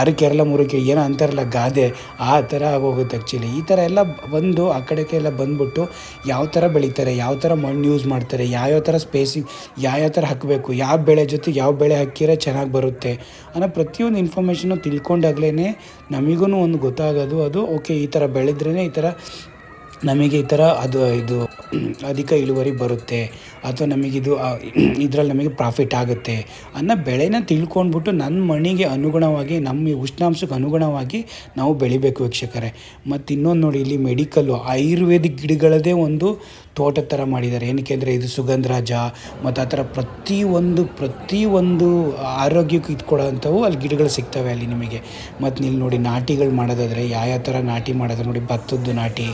ಆರು ಕೇರಳ, ಮೂರು ಕಿಳಿ, ಏನೋ ಅಂತಾರಲ್ಲ ಗಾದೆ, ಆ ಥರ ಆಗೋಗುತ್ತೆ ಆ್ಯಕ್ಚುಲಿ ಈ ಥರ ಎಲ್ಲ ಬಂದು ಆ ಕಡೆಗೆ ಎಲ್ಲ ಬಂದ್ಬಿಟ್ಟು ಯಾವ ಥರ ಬೆಳೀತಾರೆ, ಯಾವ ಥರ ಮಣ್ಣು ಯೂಸ್ ಮಾಡ್ತಾರೆ, ಯಾವ್ಯಾವ ಥರ ಸ್ಪೇಸಿಂಗ್ ಯಾವ್ಯಾವ ಥರ ಹಾಕಬೇಕು, ಯಾವ ಬೆಳೆ ಜೊತೆ ಯಾವ ಬೆಳೆ ಹಾಕಿದ್ರೆ ಚೆನ್ನಾಗಿ ಬರುತ್ತೆ ಅನ್ನೋ ಪ್ರತಿಯೊಂದು ಇನ್ಫಾರ್ಮೇಷನ್ನು ತಿಳ್ಕೊಂಡಾಗ್ಲೇ ನಮಗೂ ಒಂದು ಗೊತ್ತಾಗೋದು, ಅದು ಓಕೆ ಈ ಥರ ಬೆಳೆದ್ರೇ ಈ ಥರ ನಮಗೆ ಈ ಥರ ಅದು, ಇದು, ಅಧಿಕ ಇಳುವರಿ ಬರುತ್ತೆ ಅಥವಾ ನಮಗಿದು ಇದರಲ್ಲಿ ನಮಗೆ ಪ್ರಾಫಿಟ್ ಆಗುತ್ತೆ ಅನ್ನೋ ಬೆಳೆನ ತಿಳ್ಕೊಂಡ್ಬಿಟ್ಟು ನನ್ನ ಮಣ್ಣಿಗೆ ಅನುಗುಣವಾಗಿ ನಮ್ಮ ಉಷ್ಣಾಂಶಕ್ಕೆ ಅನುಗುಣವಾಗಿ ನಾವು ಬೆಳಿಬೇಕು ವೀಕ್ಷಕರೇ. ಮತ್ತು ಇನ್ನೊಂದು ನೋಡಿ, ಇಲ್ಲಿ ಮೆಡಿಕಲ್ಲು ಆಯುರ್ವೇದಿಕ್ ಗಿಡಗಳದೇ ಒಂದು ತೋಟ ಥರ ಮಾಡಿದ್ದಾರೆ. ಏನಕ್ಕೆ ಅಂದರೆ ಇದು ಸುಗಂಧರಾಜ ಮತ್ತು ಆ ಥರ ಪ್ರತಿಯೊಂದು ಪ್ರತಿಯೊಂದು ಆರೋಗ್ಯಕ್ಕೆ ಇದು ಕೊಡೋವಂಥವು ಅಲ್ಲಿ ಗಿಡಗಳು ಸಿಗ್ತವೆ ಅಲ್ಲಿ ನಿಮಗೆ. ಮತ್ತು ಇಲ್ಲಿ ನೋಡಿ, ನಾಟಿಗಳು ಮಾಡೋದಾದರೆ ಯಾವ ಥರ ನಾಟಿ ಮಾಡೋದು? ನೋಡಿ, ಭತ್ತದ್ದು ನಾಟಿ,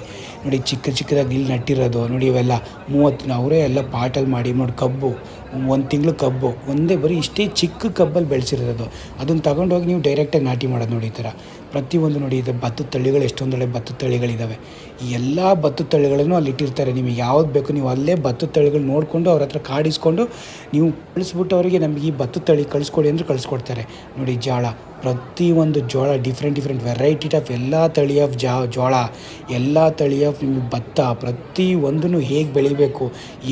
ನೋಡಿ, ಚಿಕ್ಕ ಚಿಕ್ಕದಾಗಿ ಇಲ್ಲಿ ನಟ್ಟಿರೋದು, ನೋಡಿ ಇವೆಲ್ಲ ಮೂವತ್ತು, ಅವರೇ ಎಲ್ಲ ಮಾಡಿ ನೋಡಿ ಕಬ್ಬು, ಒಂದು ತಿಂಗಳು ಕಬ್ಬು, ಒಂದೇ ಬರೀ ಇಷ್ಟೇ ಚಿಕ್ಕ ಕಬ್ಬಲ್ಲಿ ಬೆಳೆಸಿರೋದು. ಅದನ್ನು ತಗೊಂಡೋಗಿ ನೀವು ಡೈರೆಕ್ಟಾಗಿ ನಾಟಿ ಮಾಡೋದು ನೋಡಿ ಈ ಥರ ಪ್ರತಿಯೊಂದು ನೋಡಿ, ಇದು ಭತ್ತದ ತಳಿಗಳು ಎಷ್ಟೊಂದೊಳ್ಳೆ ಭತ್ತದ ತಳಿಗಳಿದ್ದಾವೆ ಎಲ್ಲ ಭತ್ತದ ತಳಿಗಳನ್ನು ಅಲ್ಲಿ ಇಟ್ಟಿರ್ತಾರೆ. ನಿಮಗೆ ಯಾವ್ದು ಬೇಕು ನೀವು ಅಲ್ಲೇ ಭತ್ತದ ತಳಿಗಳು ನೋಡಿಕೊಂಡು ಅವ್ರ ಹತ್ರ ಕಾಡಿಸ್ಕೊಂಡು ನೀವು ಕಳಿಸ್ಬಿಟ್ಟು ಅವರಿಗೆ ನಮಗೆ ಈ ಭತ್ತದ ತಳಿ ಕಳಿಸ್ಕೊಡಿ ಅಂದರೆ ಕಳಿಸ್ಕೊಡ್ತಾರೆ. ನೋಡಿ ಜೋಳ ಪ್ರತಿಯೊಂದು ಜೋಳ ಡಿಫ್ರೆಂಟ್ ಡಿಫ್ರೆಂಟ್ ವೆರೈಟಿ ಆಫ್ ಎಲ್ಲ ತಳಿ ಆಫ್ ಜಾ, ಜೋಳ, ಎಲ್ಲ ತಳಿ ಆಫ್ ನಿಮಗೆ ಭತ್ತ ಪ್ರತಿಯೊಂದನ್ನು ಹೇಗೆ ಬೆಳಿಬೇಕು,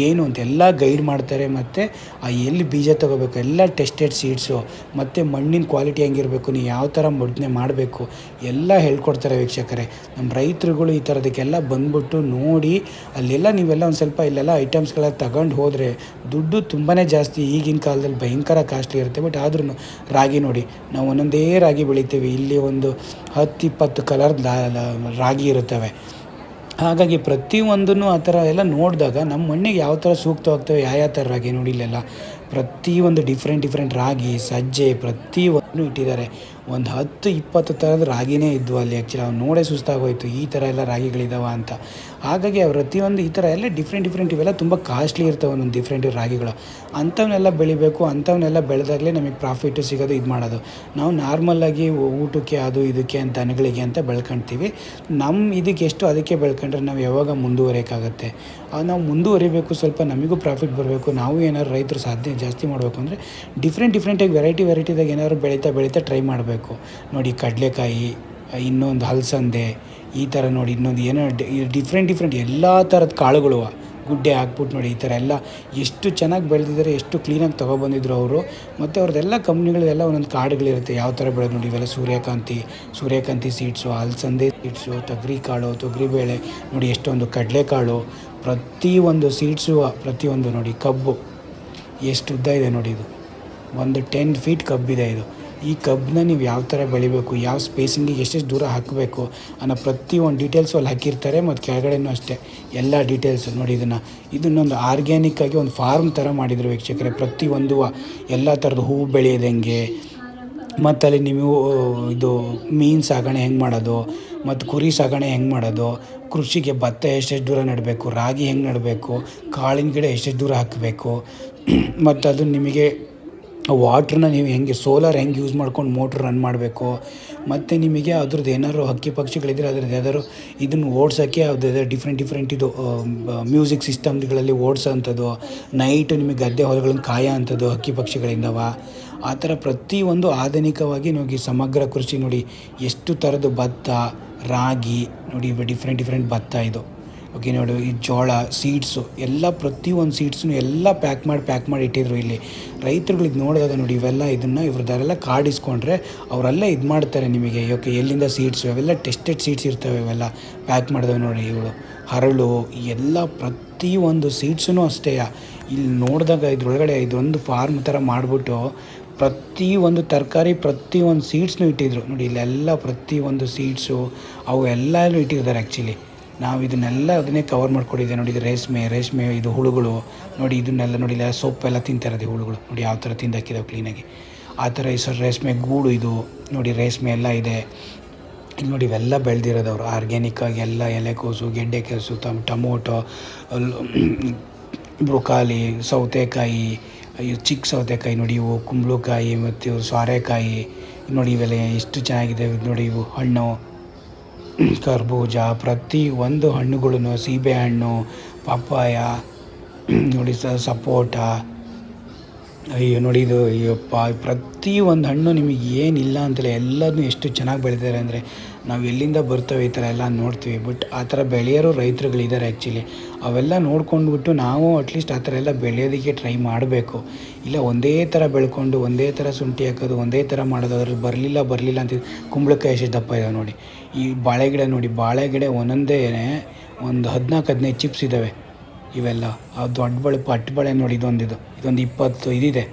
ಏನು ಅಂತ ಎಲ್ಲ ಗೈಡ್ ಮಾಡ್ತಾರೆ. ಮತ್ತು ಆ ಎಲ್ಲಿ ಬೀಜ ತೊಗೋಬೇಕು, ಎಲ್ಲ ಟೆಸ್ಟೆಡ್ ಸೀಡ್ಸು ಮತ್ತು ಮಣ್ಣಿನ ಕ್ವಾಲಿಟಿ ಹೆಂಗಿರಬೇಕು, ನೀವು ಯಾವ ಥರ ಮೊಡನೆ ಮಾಡಬೇಕು, ಎಲ್ಲ ಹೇಳ್ಕೊಡ್ತಾರೆ ವೀಕ್ಷಕರೇ. ನಮ್ಮ ರೈತರುಗಳು ಈ ಥರದಕ್ಕೆಲ್ಲ ಬಂದ್ಬಿಟ್ಟು ನೋಡಿ, ಅಲ್ಲೆಲ್ಲ ನೀವೆಲ್ಲ ಒಂದು ಸ್ವಲ್ಪ ಇಲ್ಲೆಲ್ಲ ಐಟಮ್ಸ್ಗಳೆಲ್ಲ ತಗೊಂಡು ಹೋದರೆ ದುಡ್ಡು ತುಂಬಾ ಜಾಸ್ತಿ ಈಗಿನ ಕಾಲದಲ್ಲಿ ಭಯಂಕರ ಕಾಸ್ಟ್ಲಿ ಇರುತ್ತೆ. ಬಟ್ ಆದ್ರೂ ರಾಗಿ ನೋಡಿ, ನಾವು ಒಂದೊಂದೇ ರಾಗಿ ಬೆಳಿತೀವಿ. ಇಲ್ಲಿ ಒಂದು ಹತ್ತು ಇಪ್ಪತ್ತು ಕಲರ್ ರಾಗಿ ಇರುತ್ತವೆ. ಹಾಗಾಗಿ ಪ್ರತಿಯೊಂದನ್ನು ಆ ಥರ ಎಲ್ಲ ನೋಡಿದಾಗ ನಮ್ಮ ಮಣ್ಣಿಗೆ ಯಾವ ಥರ ಸೂಕ್ತವಾಗ್ತವೆ ಯಾವ ಯಾವ ಥರ ರಾಗಿ ನೋಡಿ ಇಲ್ಲೆಲ್ಲ. ಪ್ರತಿಯೊಂದು ಡಿಫ್ರೆಂಟ್ ಡಿಫ್ರೆಂಟ್ ರಾಗಿ, ಸಜ್ಜೆ ಪ್ರತಿಯೊಂದು ಇಟ್ಟಿದ್ದಾರೆ. ಒಂದು ಹತ್ತು, ಇಪ್ಪತ್ತು ಥರದ ರಾಗಿನೇ ಇದ್ವು ಅಲ್ಲಿ ಆ್ಯಕ್ಚುಲಿ ಅವ್ನು ನೋಡೇ ಸುಸ್ತಾಗೋಯ್ತು. ಈ ಥರ ಎಲ್ಲ ರಾಗಿಗಳಿದ್ದಾವೆ ಅಂತ. ಹಾಗಾಗಿ ಅವ್ರು ಪ್ರತಿಯೊಂದು ಈ ಥರ ಎಲ್ಲ ಡಿಫ್ರೆಂಟ್ ಡಿಫ್ರೆಂಟ್ ಇವೆಲ್ಲ ತುಂಬ ಕಾಸ್ಟ್ಲಿ ಇರ್ತವೆ ಒಂದೊಂದು ಡಿಫ್ರೆಂಟ್ ರಾಗಿಗಳು. ಅಂಥವನ್ನೆಲ್ಲ ಬೆಳಿಬೇಕು, ಅಂಥವನ್ನೆಲ್ಲ ಬೆಳೆದಾಗಲೇ ನಮಗೆ ಪ್ರಾಫಿಟ್ ಸಿಗೋದು ಇದು ಮಾಡೋದು. ನಾವು ನಾರ್ಮಲ್ಲಾಗಿ ಊಟಕ್ಕೆ ಅದು ಇದಕ್ಕೆ ಅಂತ ದನಗಳಿಗೆ ಅಂತ ಬೆಳ್ಕೊಳ್ತೀವಿ ನಮ್ಮ ಇದಕ್ಕೆ ಎಷ್ಟು ಅದಕ್ಕೆ ಬೆಳ್ಕೊಂಡ್ರೆ ನಾವು ಯಾವಾಗ ಮುಂದುವರಿಯೋಕ್ಕಾಗತ್ತೆ? ನಾವು ಮುಂದುವರಿಬೇಕು, ಸ್ವಲ್ಪ ನಮಗೂ ಪ್ರಾಫಿಟ್ ಬರಬೇಕು, ನಾವು ಏನಾದ್ರು ರೈತರು ಸಾಧ್ಯ ಜಾಸ್ತಿ ಮಾಡಬೇಕು ಅಂದರೆ ಡಿಫ್ರೆಂಟ್ ಡಿಫ್ರೆಂಟಾಗಿ ವೆರೈಟಿ ವೆರೈಟಿದಾಗ ಏನಾದ್ರು ಬೆಳೀತಾ ಬೆಳೀತಾ ಟ್ರೈ ಮಾಡಬೇಕು. ನೋಡಿ ಕಡಲೆಕಾಯಿ, ಇನ್ನೊಂದು ಹಲಸಂದೆ, ಈ ಥರ ನೋಡಿ ಇನ್ನೊಂದು ಏನೋ ಡಿಫ್ರೆಂಟ್ ಡಿಫ್ರೆಂಟ್ ಎಲ್ಲ ಥರದ ಕಾಳುಗಳು ಗುಡ್ಡೆ ಹಾಕ್ಬಿಟ್ಟು ನೋಡಿ ಈ ಥರ ಎಲ್ಲ. ಎಷ್ಟು ಚೆನ್ನಾಗಿ ಬೆಳೆದಿದ್ದಾರೆ ಎಷ್ಟು ಕ್ಲೀನಾಗಿ ತೊಗೊಬಂದಿದ್ರು ಅವರು. ಮತ್ತು ಅವ್ರದ್ದೆಲ್ಲ ಕಂಪ್ನಿಗಳದೆಲ್ಲ ಒಂದೊಂದು ಕಾಡುಗಳಿರುತ್ತೆ. ಯಾವ ಥರ ಬೆಳೆದು ನೋಡಿ ಇವೆಲ್ಲ ಸೂರ್ಯಕಾಂತಿ ಸೂರ್ಯಕಾಂತಿ ಸೀಡ್ಸು ಅಲಸಂದೆ ಸೀಡ್ಸು ತೊಗರಿ ಕಾಳು, ತೊಗರಿಬೇಳೆ, ನೋಡಿ ಎಷ್ಟೊಂದು ಕಡಲೆಕಾಳು. ಪ್ರತಿಯೊಂದು ಸೀಡ್ಸು ಪ್ರತಿಯೊಂದು ನೋಡಿ, ಕಬ್ಬು. ಎಷ್ಟು ಉದ್ದ ಇದೆ ನೋಡಿ ಇದು. ಒಂದು ಟೆನ್ ಫೀಟ್ ಕಬ್ಬಿದೆ ಇದು ಈ ಕಬ್ಬನ್ನ ನೀವು ಯಾವ ಥರ ಬೆಳಿಬೇಕು, ಯಾವ ಸ್ಪೇಸಿಂಗಿಗೆ ಎಷ್ಟೆಷ್ಟು ದೂರ ಹಾಕಬೇಕು ಅನ್ನೋ ಪ್ರತಿಯೊಂದು ಡೀಟೇಲ್ಸು ಅಲ್ಲಿ ಹಾಕಿರ್ತಾರೆ, ಮತ್ತು ಕೆಳಗಡೆನೂ ಅಷ್ಟೇ ಎಲ್ಲ ಡೀಟೇಲ್ಸು ನೋಡಿ ಇದನ್ನು. ಇದನ್ನೊಂದು ಆರ್ಗ್ಯಾನಿಕ್ಕಾಗಿ ಒಂದು ಫಾರ್ಮ್ ಥರ ಮಾಡಿದರು ವೀಕ್ಷಕರೇ. ಪ್ರತಿಯೊಂದು ಎಲ್ಲ ಥರದ ಹೂವು ಬೆಳೆಯೋದು ಹೆಂಗೆ ಮತ್ತು ಅಲ್ಲಿ ನೀವು, ಇದು ಮೀನು ಸಾಗಣೆ ಹೆಂಗೆ ಮಾಡೋದು ಮತ್ತು ಕುರಿ ಸಾಗಣೆ ಹೆಂಗೆ ಮಾಡೋದು? ಕೃಷಿಗೆ ಭತ್ತ ಎಷ್ಟೆಷ್ಟು ದೂರ ನೆಡಬೇಕು? ರಾಗಿ ಹೆಂಗೆ ನೆಡಬೇಕು? ಕಾಳಿನ ಗಿಡ ಎಷ್ಟೆಷ್ಟು ದೂರ ಹಾಕಬೇಕು? ಮತ್ತು ಅದು ನಿಮಗೆ ವಾಟ್ರನ್ನ ನೀವು ಹೆಂಗೆ ಸೋಲಾರ್ ಹೆಂಗೆ ಯೂಸ್ ಮಾಡ್ಕೊಂಡು ಮೋಟ್ರ್ ರನ್ ಮಾಡಬೇಕು? ಮತ್ತು ನಿಮಗೆ ಅದ್ರದ್ದು ಏನಾದ್ರು ಹಕ್ಕಿ ಪಕ್ಷಿಗಳಿದ್ರೆ ಅದ್ರದ್ದು ಯಾವ್ದಾದ್ರು ಇದನ್ನು ಓಡ್ಸೋಕ್ಕೆ ಅದು ಡಿಫ್ರೆಂಟ್ ಡಿಫ್ರೆಂಟ್ ಇದು ಮ್ಯೂಸಿಕ್ ಸಿಸ್ಟಮ್ಗಳಲ್ಲಿ ಓಡಿಸೋ ಅಂಥದ್ದು ನೈಟು ನಿಮಗೆ ಗದ್ದೆ ಹೊಲಗಳನ್ನ ಕಾಯೋ ಅಂಥದ್ದು ಹಕ್ಕಿ ಪಕ್ಷಿಗಳಿಂದವ? ಆ ಥರ ಪ್ರತಿಯೊಂದು ಆಧುನಿಕವಾಗಿ ನೋಡಿ ಸಮಗ್ರ ಕೃಷಿ ನೋಡಿ ಎಷ್ಟು ಥರದ್ದು ಭತ್ತ, ರಾಗಿ ನೋಡಿ ಡಿಫ್ರೆಂಟ್ ಡಿಫ್ರೆಂಟ್ ಭತ್ತ ಇದು. ಓಕೆ ನೋಡಿ, ಈ ಜೋಳ ಸೀಡ್ಸು ಎಲ್ಲ ಪ್ರತಿಯೊಂದು ಸೀಡ್ಸ್ನು ಎಲ್ಲ ಪ್ಯಾಕ್ ಮಾಡಿ ಪ್ಯಾಕ್ ಮಾಡಿ ಇಟ್ಟಿದ್ರು ಇಲ್ಲಿ. ರೈತರುಗಳಿಗೆ ನೋಡಿದಾಗ ನೋಡಿ ಇವೆಲ್ಲ ಇದನ್ನು ಇವ್ರದ್ದೆಲ್ಲ ಕಾರ್ಡ್ ಇಸ್ಕೊಂಡ್ರೆ ಅವರೆಲ್ಲ ಇದು ಮಾಡ್ತಾರೆ ನಿಮಗೆ. ಓಕೆ ಎಲ್ಲಿಂದ ಸೀಡ್ಸು ಅವೆಲ್ಲ ಟೆಸ್ಟೆಡ್ ಸೀಡ್ಸ್ ಇರ್ತವೆ ಇವೆಲ್ಲ. ಪ್ಯಾಕ್ ಮಾಡಿದವೆ ನೋಡಿ ಇವಳು. ಹರಳು ಎಲ್ಲ ಪ್ರತಿಯೊಂದು ಸೀಡ್ಸೂ ಅಷ್ಟೇ. ಇಲ್ಲಿ ನೋಡಿದಾಗ ಇದ್ರೊಳಗಡೆ ಇದೊಂದು ಫಾರ್ಮ್ ಥರ ಮಾಡಿಬಿಟ್ಟು ಪ್ರತಿ ಒಂದು ತರಕಾರಿ ಪ್ರತಿ ಒಂದು ಸೀಡ್ಸ್ನು ಇಟ್ಟಿದ್ರು. ನೋಡಿ, ಇಲ್ಲೆಲ್ಲ ಪ್ರತಿ ಒಂದು ಸೀಡ್ಸು ಅವು ಎಲ್ಲನೂ ಇಟ್ಟಿದ್ದಾರೆ ಆ್ಯಕ್ಚುಲಿ ನಾವು ಇದನ್ನೆಲ್ಲ ಅದನ್ನೇ ಕವರ್ ಮಾಡ್ಕೊಂಡಿದ್ದೆ ನೋಡಿ, ಇದು ರೇಷ್ಮೆ ರೇಷ್ಮೆ ಇದು ಹುಳುಗಳು. ನೋಡಿ, ಇದನ್ನೆಲ್ಲ ನೋಡಿ ಇಲ್ಲ ಸೊಪ್ಪೆಲ್ಲ ತಿಂತಾರದು ಹುಳುಗಳು. ನೋಡಿ, ಯಾವ ಥರ ತಿಂದಾಕಿದಾವೆ ಕ್ಲೀನಾಗಿ ಆ ಥರ ಈ ರೇಷ್ಮೆ ಗೂಡು ಇದು. ನೋಡಿ, ರೇಷ್ಮೆ ಎಲ್ಲ ಇದೆ. ಇಲ್ಲಿ ನೋಡಿ, ಇವೆಲ್ಲ ಬೆಳೆದಿರೋದು ಅವರು. ಆರ್ಗ್ಯಾನಿಕ್ಕಾಗಿ ಎಲ್ಲ ಎಲೆಕೋಸು ಗೆಡ್ಡೆಕೋಸು ತಮ್ ಟೊಮೊಟೊ ಬ್ರೊಕಾಲಿ, ಸೌತೆಕಾಯಿ ಇವು ಚಿಕ್ಕ ಸೌತೆಕಾಯಿ ನೋಡಿ, ಇವು ಕುಂಬಳಕಾಯಿ ಮತ್ತು ಇವು ಸೋರೆಕಾಯಿ. ನೋಡಿ, ಇವೆಲ್ಲ ಎಷ್ಟು ಚೆನ್ನಾಗಿದೆ ನೋಡಿ, ಇವು ಹಣ್ಣು. ಕರ್ಬೂಜ, ಪ್ರತಿ ಒಂದು ಹಣ್ಣುಗಳನ್ನು ಸೀಬೆಹಣ್ಣು ಪಪ್ಪಾಯ, ನೋಡಿ ಸಪೋಟ. ಅಯ್ಯೋ, ನೋಡಿ ಇದು, ಅಯ್ಯಪ್ಪ ಪ್ರತಿ ಒಂದು ಹಣ್ಣು ನಿಮಗೆ ಏನಿಲ್ಲ ಅಂತಲೇ ಎಲ್ಲದನ್ನೂ ಎಷ್ಟು ಚೆನ್ನಾಗಿ ಬೆಳೆದಿದ್ದಾರೆ ಅಂದರೆ ನಾವು ಎಲ್ಲಿಂದ ಬರ್ತವೆ ಈ ಥರ ಎಲ್ಲ ನೋಡ್ತೀವಿ. ಬಟ್ ಆ ಥರ ಬೆಳೆಯೋರು ರೈತರುಗಳಿದ್ದಾರೆ ಆ್ಯಕ್ಚುಲಿ ಅವೆಲ್ಲ ನೋಡ್ಕೊಂಡ್ಬಿಟ್ಟು ನಾವು ಅಟ್ಲೀಸ್ಟ್ ಆ ಥರ ಎಲ್ಲ ಬೆಳೆಯೋದಕ್ಕೆ ಟ್ರೈ ಮಾಡಬೇಕು. ಇಲ್ಲ, ಒಂದೇ ಥರ ಬೆಳ್ಕೊಂಡು, ಒಂದೇ ಥರ ಶುಂಠಿ ಹಾಕೋದು, ಒಂದೇ ಥರ ಮಾಡೋದು, ಅದ್ರಲ್ಲಿ ಬರಲಿಲ್ಲ ಬರಲಿಲ್ಲ ಅಂತ ಕುಂಬಳಕಾಯಿ ಎಷ್ಟು ದಪ್ಪ ಇದಾವೆ ನೋಡಿ. ಈ ಬಾಳೆ ಗಿಡ ನೋಡಿ ಬಾಳೆ ಗಿಡ ಒಂದೊಂದೇ, ಒಂದು ಹದಿನಾಲ್ಕು, ಹದಿನೈದು ಚಿಪ್ಸ್ ಇದ್ದಾವೆ ಇವೆಲ್ಲ, ಆ ದೊಡ್ಡ ಬಳೆ ಪಟ್ಟು ಬಳೆ ನೋಡಿ ಇದೊಂದಿದು ಇದೊಂದು ಇಪ್ಪತ್ತು ಇದಿದೆ.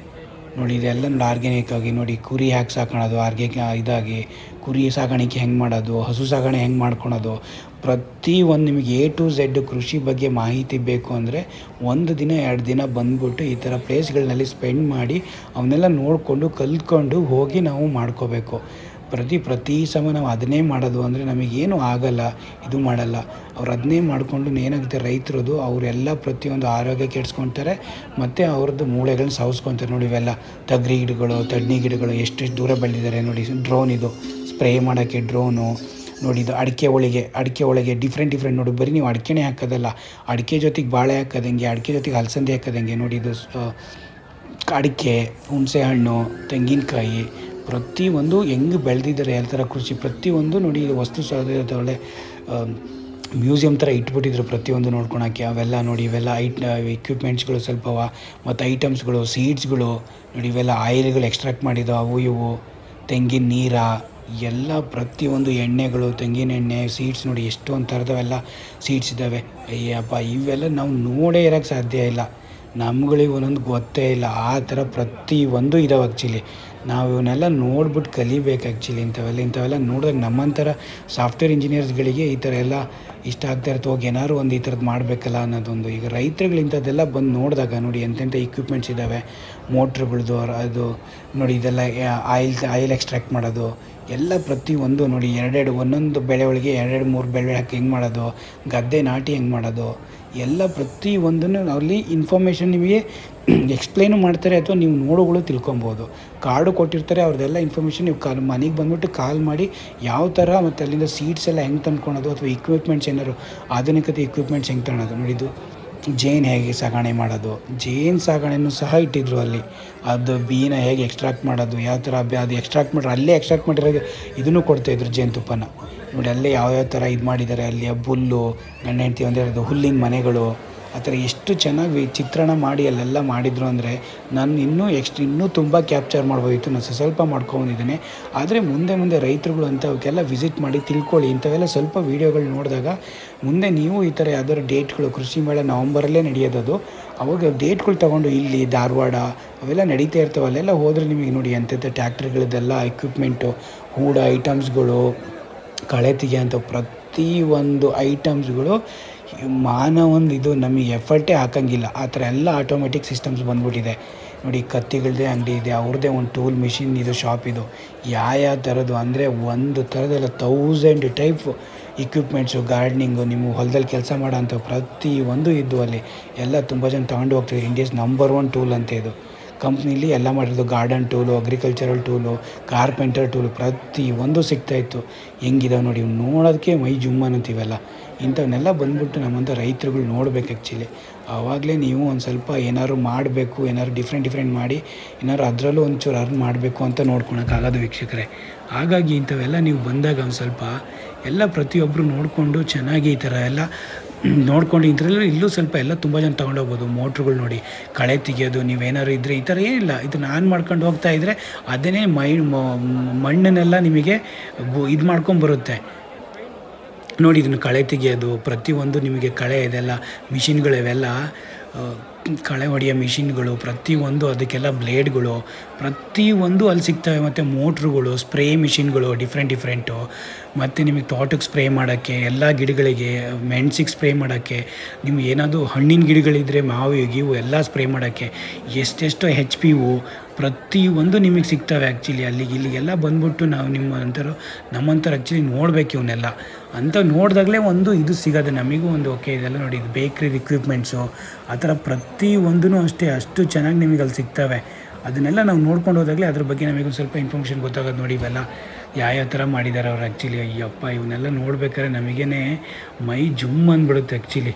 ನೋಡಿ ಇದೆಲ್ಲ ನೋಡಿ ಆರ್ಗ್ಯಾನಿಕ್ ಆಗಿ ನೋಡಿ ಕುರಿ ಹ್ಯಾಕ್ ಸಾಕೋಣದು ಆರ್ಗ್ಯಾನಿಕ್ ಇದಾಗಿ ಕುರಿ ಸಾಗಾಣಿಕೆ ಹೆಂಗೆ ಮಾಡೋದು, ಹಸು ಸಾಗಣೆ ಹೆಂಗೆ ಮಾಡ್ಕೊಳೋದು, ಪ್ರತಿ ಒಂದು ನಿಮಗೆ ಎ ಟು ಝೆಡ್ ಕೃಷಿ ಬಗ್ಗೆ ಮಾಹಿತಿ ಬೇಕು ಅಂದರೆ ಒಂದು ದಿನ, ಎರಡು ದಿನ ಬಂದ್ಬಿಟ್ಟು ಈ ಥರ ಪ್ಲೇಸ್ಗಳನ್ನಲ್ಲಿ ಸ್ಪೆಂಡ್ ಮಾಡಿ ಅವನ್ನೆಲ್ಲ ನೋಡಿಕೊಂಡು ಕಲ್ತ್ಕೊಂಡು ಹೋಗಿ ನಾವು ಮಾಡ್ಕೋಬೇಕು. ಪ್ರತಿ ಪ್ರತಿ ಸಮ ನಾವು ಅದನ್ನೇ ಮಾಡೋದು ಅಂದರೆ ನಮಗೇನು ಆಗಲ್ಲ, ಇದು ಮಾಡಲ್ಲ. ಅವ್ರು ಅದನ್ನೇ ಮಾಡಿಕೊಂಡು ಏನಾಗುತ್ತೆ ರೈತರದು, ಅವರೆಲ್ಲ ಪ್ರತಿಯೊಂದು ಆರೋಗ್ಯ ಕೆಡಿಸ್ಕೊತಾರೆ, ಮತ್ತು ಅವ್ರದ್ದು ಮೂಳೆಗಳನ್ನ ಸವಸ್ಕೊತಾರೆ ನೋಡಿ ಇವೆಲ್ಲ. ತಗರಿ ಗಿಡಗಳು ತಡ್ನಿ ಗಿಡಗಳು ಎಷ್ಟೆಷ್ಟು ದೂರ ಬೆಳೆದಿದ್ದಾರೆ ನೋಡಿ ಡ್ರೋನ್ ಇದು. ಸ್ಪ್ರೇ ಮಾಡೋಕ್ಕೆ ಡ್ರೋನು ಇದು ಅಡಿಕೆ ಒಳಗೆ ಅಡಿಕೆ ಒಳಗೆ ಡಿಫ್ರೆಂಟ್ ಡಿಫ್ರೆಂಟ್ ನೋಡಿ, ಬರೀ ನೀವು ಅಡಿಕೆನೇ ಹಾಕೋದಲ್ಲ. ಅಡಿಕೆ ಜೊತೆಗೆ ಬಾಳೆ ಹಾಕೋದಂಗೆ, ಅಡಿಕೆ ಜೊತೆಗೆ ಹಲಸಂದೆ ಹಾಕೋದಂಗೆ ಇದು ಅಡಿಕೆ ಹುಣಸೆ ಹಣ್ಣು ತೆಂಗಿನಕಾಯಿ ಪ್ರತಿಯೊಂದು ಹೆಂಗೆ ಬೆಳೆದಿದ್ದಾರೆ ಯಾವ ಥರ ಕೃಷಿ, ಪ್ರತಿಯೊಂದು ನೋಡಿ ವಸ್ತು ಒಳ್ಳೆ ಮ್ಯೂಸಿಯಮ್ ಥರ ಇಟ್ಬಿಟ್ಟಿದ್ರು ಪ್ರತಿಯೊಂದು ನೋಡ್ಕೊಳಕ್ಕೆ. ಅವೆಲ್ಲ ನೋಡಿ ಇವೆಲ್ಲ ಐಟ್ ಎಕ್ವಿಪ್ಮೆಂಟ್ಸ್ಗಳು ಸ್ವಲ್ಪವ, ಮತ್ತು ಐಟಮ್ಸ್ಗಳು ಸೀಡ್ಸ್ಗಳು ನೋಡಿ ಇವೆಲ್ಲ ಆಯಿಲ್ಗಳು ಎಕ್ಸ್ಟ್ರಾಕ್ಟ್ ಮಾಡಿದ್ದು, ಅವು ಇವು, ತೆಂಗಿನ ನೀರ, ಎಲ್ಲ ಪ್ರತಿಯೊಂದು ಎಣ್ಣೆಗಳು, ತೆಂಗಿನ ಎಣ್ಣೆ ಸೀಡ್ಸ್ ನೋಡಿ ಎಷ್ಟೊಂದು ಥರದವೆಲ್ಲ ಸೀಡ್ಸ್ ಇದ್ದಾವೆ. ಅಯ್ಯಪ್ಪ, ಇವೆಲ್ಲ ನಾವು ನೋಡೇ ಇರೋಕ್ಕೆ ಸಾಧ್ಯ ಇಲ್ಲ. ನಮ್ಗಳಿಗೆ ಒಂದೊಂದು ಗೊತ್ತೇ ಇಲ್ಲ. ಆ ಥರ ಪ್ರತಿಯೊಂದು ಇದಾವೆ ಆ್ಯಕ್ಚುಲಿ ನಾವು ಇವನ್ನೆಲ್ಲ ನೋಡ್ಬಿಟ್ಟು ಕಲಿಬೇಕು ಆ್ಯಕ್ಚುಲಿ ಇಂಥವೆಲ್ಲ ಇಂಥವೆಲ್ಲ ನೋಡಿದಾಗ ನಮ್ಮಂಥರ ಸಾಫ್ಟ್ವೇರ್ ಇಂಜಿನಿಯರ್ಸ್ಗಳಿಗೆ ಈ ಥರ ಎಲ್ಲ ಇಷ್ಟ ಆಗ್ತಾ ಇರ್ತವೆ ಹೋಗಿ ಏನಾದ್ರು ಒಂದು ಈ ಥರದ್ದು ಮಾಡಬೇಕಲ್ಲ ಅನ್ನೋದೊಂದು. ಈಗ ರೈತರುಗಳು ಇಂಥದ್ದೆಲ್ಲ ಬಂದು ನೋಡಿದಾಗ ನೋಡಿ ಎಂತೆಂಥ ಇಕ್ವಿಪ್ಮೆಂಟ್ಸ್ ಇದ್ದಾವೆ ಮೋಟ್ರುಗಳ್ದು ಅದು ನೋಡಿ ಇದೆಲ್ಲ ಆಯಿಲ್ ಆಯಿಲ್ ಎಕ್ಸ್ಟ್ರಾಕ್ಟ್ ಮಾಡೋದು. ಎಲ್ಲ ಪ್ರತಿಯೊಂದು ನೋಡಿ ಎರಡೆರಡು, ಒಂದೊಂದು ಬೆಳೆ ಒಳಗೆ ಎರಡೆರಡು ಮೂರು ಬೆಳೆ ಹಾಕಿ ಹೆಂಗೆ ಮಾಡೋದು. ಗದ್ದೆ ನಾಟಿ ಹೆಂಗೆ ಮಾಡೋದು. ಎಲ್ಲ ಪ್ರತಿ ಒಂದನ್ನು ಅಲ್ಲಿ ಇನ್ಫಾರ್ಮೇಷನ್ ನಿಮಗೆ ಎಕ್ಸ್ಪ್ಲೈನು ಮಾಡ್ತಾರೆ ಅಥವಾ ನೀವು ನೋಡುಗಳು ತಿಳ್ಕೊಬೋದು. ಕಾರ್ಡು ಕೊಟ್ಟಿರ್ತಾರೆ, ಅವ್ರದ್ದೆಲ್ಲ ಇನ್ಫಾರ್ಮೇಷನ್ ನೀವು ಕಾಲ್ ಮನೆಗೆ ಬಂದುಬಿಟ್ಟು ಕಾಲ್ ಮಾಡಿ ಯಾವ ಥರ ಮತ್ತು ಅಲ್ಲಿಂದ ಸೀಟ್ಸ್ ಎಲ್ಲ ಹೆಂಗೆ ತಂದ್ಕೊಳೋದು ಅಥವಾ ಇಕ್ವಿಪ್ಮೆಂಟ್ಸ್ ಏನಾದ್ರು, ಆಧುನಿಕತೆ ಇಕ್ವಿಪ್ಮೆಂಟ್ಸ್ ಹೆಂಗೆ ತಗೊಳೋದು ನೋಡಿದ್ದು. ಜೇನು ಹೇಗೆ ಸಾಗಣೆ ಮಾಡೋದು? ಜೇನು ಸಾಗಣೆನೂ ಸಹ ಇಟ್ಟಿದ್ರು ಅಲ್ಲಿ. ಅದು ಬೀನ ಹೇಗೆ ಎಕ್ಸ್ಟ್ರಾಕ್ಟ್ ಮಾಡೋದು, ಯಾವ ಥರ ಅದು ಎಕ್ಸ್ಟ್ರಾಕ್ಟ್ ಮಾಡ್ರೆ, ಅಲ್ಲೇ ಎಕ್ಸ್ಟ್ರಾಕ್ಟ್ ಮಾಡಿರೋ ಇದನ್ನು ಕೊಡ್ತಾಯಿದ್ರು ಜೇನುತುಪ್ಪನ ನೋಡಿ, ಅಲ್ಲೇ ಯಾವ್ಯಾವ ಥರ ಇದು ಮಾಡಿದ್ದಾರೆ ಅಲ್ಲಿ ಹುಲ್ಲು ಗಂಡ ಹೆಂಡತಿ ಒಂದಿರೋದು ಹುಲ್ಲಿನ ಮನೆಗಳು ಆ ಥರ ಎಷ್ಟು ಚೆನ್ನಾಗಿ ಚಿತ್ರಣ ಮಾಡಿ ಅಲ್ಲೆಲ್ಲ ಮಾಡಿದರು ಅಂದರೆ ನಾನು ಇನ್ನೂ ಎಕ್ಸ್ಟ್ ಇನ್ನೂ ತುಂಬ ಕ್ಯಾಪ್ಚರ್ ಮಾಡ್ಬೋದಿತ್ತು. ನಾನು ಸ್ವಲ್ಪ ಮಾಡ್ಕೊಂಡಿದ್ದೇನೆ. ಆದರೆ ಮುಂದೆ ಮುಂದೆ ರೈತರುಗಳು ಅಂಥವಕ್ಕೆಲ್ಲ ವಿಸಿಟ್ ಮಾಡಿ ತಿಳ್ಕೊಳ್ಳಿ. ಇಂಥವೆಲ್ಲ ಸ್ವಲ್ಪ ವೀಡಿಯೋಗಳು ನೋಡಿದಾಗ ಮುಂದೆ ನೀವು ಈ ಥರ ಯಾವ್ದಾದ್ರು ಡೇಟ್ಗಳು ಕೃಷಿ ಮೇಳ ನವಂಬರಲ್ಲೇ ನಡೆಯೋದದು. ಅವಾಗ ಡೇಟ್ಗಳು ತೊಗೊಂಡು ಇಲ್ಲಿ ಧಾರವಾಡ ಅವೆಲ್ಲ ನಡೀತಾ ಇರ್ತವೆ. ಅಲ್ಲೆಲ್ಲ ಹೋದರೆ ನಿಮಗೆ ನೋಡಿ ಎಂಥ ಟ್ಯಾಕ್ಟ್ರಿಗಳದ್ದೆಲ್ಲ ಎಕ್ವಿಪ್ಮೆಂಟು ಹೂಡ ಐಟಮ್ಸ್ಗಳು ಕಳೆ ತೆಗೆಯಂಥ ಪ್ರತಿ ಒಂದು ಐಟಮ್ಸ್ಗಳು ಮಾನವನ ಇದು ನಮಗೆ ಎಫರ್ಟೇ ಹಾಕಂಗಿಲ್ಲ. ಆ ಥರ ಎಲ್ಲ ಆಟೋಮೆಟಿಕ್ ಸಿಸ್ಟಮ್ಸ್ ಬಂದ್ಬಿಟ್ಟಿದೆ. ನೋಡಿ ಕತ್ತಿಗಳದ್ದೇ ಅಂಗಡಿ ಇದೆ, ಅವ್ರದ್ದೇ ಒಂದು ಟೂಲ್ ಮಿಷಿನ್ ಇದು ಶಾಪ್ ಇದು. ಯಾವ ಥರದ್ದು ಅಂದರೆ ಒಂದು ಥರದಲ್ಲ ತೌಸಂಡ್ ಟೈಪ್ ಇಕ್ವಿಪ್ಮೆಂಟ್ಸು ಗಾರ್ಡ್ನಿಂಗು ನಿಮ್ಮ ಹೊಲದಲ್ಲಿ ಕೆಲಸ ಮಾಡೋಂಥ ಪ್ರತಿಯೊಂದು ಇದ್ದು ಅಲ್ಲಿ. ಎಲ್ಲ ತುಂಬ ಜನ ತೊಗೊಂಡು ಹೋಗ್ತಿದ್ರು ಇಂಡಿಯಾಸ್ ನಂಬರ್ ಒನ್ ಟೂಲ್ ಅಂತ ಇದು. ಕಂಪ್ನಿಲಿ ಎಲ್ಲ ಮಾಡಿರೋದು garden tool agricultural tool carpenter tool ಪ್ರತಿ ಒಂದು ಸಿಗ್ತಾಯಿತ್ತು ಹೆಂಗಿದಾವೆ ನೋಡಿ ನೋಡೋದಕ್ಕೆ ಮೈ ಜುಮ್ಮನ್ ಅನ್ನತ್ತೀವಲ್ಲ ಇಂಥವನ್ನೆಲ್ಲ ಬಂದ್ಬಿಟ್ಟು ನಮ್ಮಂಥ ರೈತರುಗಳು ನೋಡ್ಬೇಕು ಆ್ಯಕ್ಚುಲಿ ಆವಾಗಲೇ ನೀವು ಒಂದು ಸ್ವಲ್ಪ ಏನಾದ್ರು ಮಾಡಬೇಕು, ಏನಾದ್ರು ಡಿಫ್ರೆಂಟ್ ಡಿಫ್ರೆಂಟ್ ಮಾಡಿ, ಏನಾದ್ರು ಅದರಲ್ಲೂ ಒಂಚೂರು ಅರ್ನ್ ಮಾಡಬೇಕು ಅಂತ ನೋಡ್ಕೊಳಕ್ಕಾಗೋದು ವೀಕ್ಷಕರೇ. ಹಾಗಾಗಿ ಇಂಥವೆಲ್ಲ ನೀವು ಬಂದಾಗ ಒಂದು ಸ್ವಲ್ಪ ಎಲ್ಲ ಪ್ರತಿಯೊಬ್ಬರು ನೋಡಿಕೊಂಡು ಚೆನ್ನಾಗಿ ಈ ಥರ ಎಲ್ಲ ನೋಡ್ಕೊಂಡು ಇದರಲ್ಲೂ ಇಲ್ಲೂ ಸ್ವಲ್ಪ ಎಲ್ಲ ತುಂಬ ಜನ ತೊಗೊಂಡೋಗ್ಬೋದು. ಮೋಟ್ರುಗಳು ನೋಡಿ, ಕಳೆ ತೆಗಿಯೋದು, ನೀವೇನಾದ್ರು ಇದ್ದರೆ ಈ ಥರ ಏನಿಲ್ಲ. ಇದು ನಾನು ಮಾಡ್ಕೊಂಡು ಹೋಗ್ತಾ ಇದ್ದರೆ ಅದನ್ನೇ ಮೈ, ಮ- ಮಣ್ಣನ್ನೆಲ್ಲ ನಿಮಗೆ ಇದು ಮಾಡ್ಕೊಂಬರುತ್ತೆ. ನೋಡಿ ಇದನ್ನು ಕಳೆ ತೆಗೆಯೋದು, ಪ್ರತಿಯೊಂದು ನಿಮಗೆ ಕಳೆ ಇದೆಲ್ಲ ಮಿಷಿನ್ಗಳಿವೆಲ್ಲ ಕಳೆ ಹೊಡೆಯೋ ಮಿಷಿನ್ಗಳು, ಪ್ರತಿಯೊಂದು ಅದಕ್ಕೆಲ್ಲ ಬ್ಲೇಡ್ಗಳು, ಪ್ರತಿಯೊಂದು ಅಲ್ಲಿ ಸಿಗ್ತವೆ ಮತ್ತು ಮೋಟ್ರುಗಳು, ಸ್ಪ್ರೇ ಮಿಷಿನ್ಗಳು, ಡಿಫ್ರೆಂಟ್ ಡಿಫ್ರೆಂಟು. ಮತ್ತು ನಿಮಗೆ ತೋಟಕ್ಕೆ ಸ್ಪ್ರೇ ಮಾಡೋಕ್ಕೆ, ಎಲ್ಲ ಗಿಡಗಳಿಗೆ, ಮೆಣ್ಸಿಗೆ ಸ್ಪ್ರೇ ಮಾಡೋಕ್ಕೆ, ನಿಮ್ಗೆ ಏನಾದರೂ ಹಣ್ಣಿನ ಗಿಡಗಳಿದ್ದರೆ ಮಾವು, ಗೀವು ಎಲ್ಲ ಸ್ಪ್ರೇ ಮಾಡೋಕ್ಕೆ, ಎಷ್ಟೆಷ್ಟೋ ಹೆಚ್ ಪಿ ಯು ಪ್ರತಿಯೊಂದು ನಿಮಗೆ ಸಿಗ್ತವೆ ಆ್ಯಕ್ಚುಲಿ ಅಲ್ಲಿಗೆ ಇಲ್ಲಿಗೆಲ್ಲ ಬಂದ್ಬಿಟ್ಟು ನಾವು ನಿಮ್ಮ ಅಂಥರು ನಮ್ಮಂಥವ್ರು ಆ್ಯಕ್ಚುಲಿ ನೋಡಬೇಕು ಇವನ್ನೆಲ್ಲ. ಅಂತ ನೋಡಿದಾಗಲೇ ಒಂದು ಇದು ಸಿಗೋದು, ನಮಗೂ ಒಂದು ಓಕೆ ಇದೆಲ್ಲ ನೋಡಿ, ಇದು ಬೇಕ್ರಿ ಇಕ್ವಿಪ್ಮೆಂಟ್ಸು ಆ ಥರ ಪ್ರತಿಯೊಂದೂ ಅಷ್ಟೇ, ಅಷ್ಟು ಚೆನ್ನಾಗಿ ನಿಮಗೆ ಅಲ್ಲಿ ಸಿಗ್ತವೆ. ಅದನ್ನೆಲ್ಲ ನಾವು ನೋಡ್ಕೊಂಡು ಹೋದಾಗಲೇ ಅದ್ರ ಬಗ್ಗೆ ನಮಗೊಂದು ಸ್ವಲ್ಪ ಇನ್ಫಾರ್ಮೇಷನ್ ಗೊತ್ತಾಗೋದು ನೋಡಿ ಇವೆಲ್ಲ. ಯಾವ್ಯಾವ ಥರ ಮಾಡಿದ್ದಾರೆ ಅವ್ರು ಆ್ಯಕ್ಚುಲಿ ಅಯ್ಯಪ್ಪ, ಇವನ್ನೆಲ್ಲ ನೋಡ್ಬೇಕಾದ್ರೆ ನಮಗೇ ಮೈ ಜುಮ್ ಅಂದ್ಬಿಡುತ್ತೆ ಆ್ಯಕ್ಚುಲಿ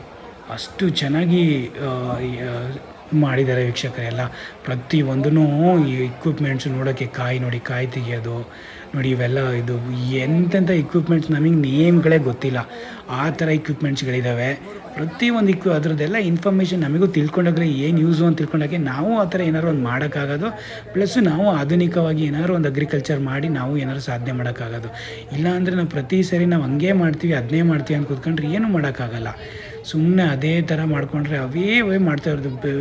ಅಷ್ಟು ಚೆನ್ನಾಗಿ ಮಾಡಿದ್ದಾರೆ ವೀಕ್ಷಕರೆಲ್ಲ ಪ್ರತಿಯೊಂದೂ ಈ ಇಕ್ವಿಪ್ಮೆಂಟ್ಸ್ ನೋಡೋಕ್ಕೆ ಕಾಯಿ ನೋಡಿ, ಕಾಯಿ ತೆಗಿಯೋದು, ನೋಡಿ ಇವೆಲ್ಲ ಇದು ಎಂತೆಂಥ ಇಕ್ವಿಪ್ಮೆಂಟ್ಸ್ ನಮಗೆ ನೇಮ್ಗಳೇ ಗೊತ್ತಿಲ್ಲ. ಆ ಥರ ಇಕ್ವಿಪ್ಮೆಂಟ್ಸ್ಗಳಿದ್ದಾವೆ ಪ್ರತಿಯೊಂದು ಇಕ್ವಿ ಅದರದ್ದೆಲ್ಲ ಇನ್ಫಾರ್ಮೇಷನ್ ನಮಗೂ ತಿಳ್ಕೊಂಡಾಗಲೇ ಏನು ಯೂಸು ಅಂತ ತಿಳ್ಕೊಂಡಾಗೆ ನಾವು ಆ ಥರ ಏನಾದ್ರು ಒಂದು ಮಾಡೋಕ್ಕಾಗೋದು. ಪ್ಲಸ್ ನಾವು ಆಧುನಿಕವಾಗಿ ಏನಾದ್ರು ಒಂದು ಅಗ್ರಿಕಲ್ಚರ್ ಮಾಡಿ ನಾವು ಏನಾದ್ರು ಸಾಧನೆ ಮಾಡೋಕ್ಕಾಗೋದು. ಇಲ್ಲ ಅಂದರೆ ನಾವು ಪ್ರತಿ ಸರಿ ನಾವು ಹಂಗೆ ಮಾಡ್ತೀವಿ ಅದನ್ನೇ ಮಾಡ್ತೀವಿ ಅಂತ ಕೂತ್ಕೊಂಡ್ರೆ ಏನೂ ಮಾಡೋಕ್ಕಾಗಲ್ಲ. ಸುಮ್ಮನೆ ಅದೇ ಥರ ಮಾಡ್ಕೊಂಡ್ರೆ ಅವೇ ಅವೇ ಮಾಡ್ತಾ ಇರೋದು.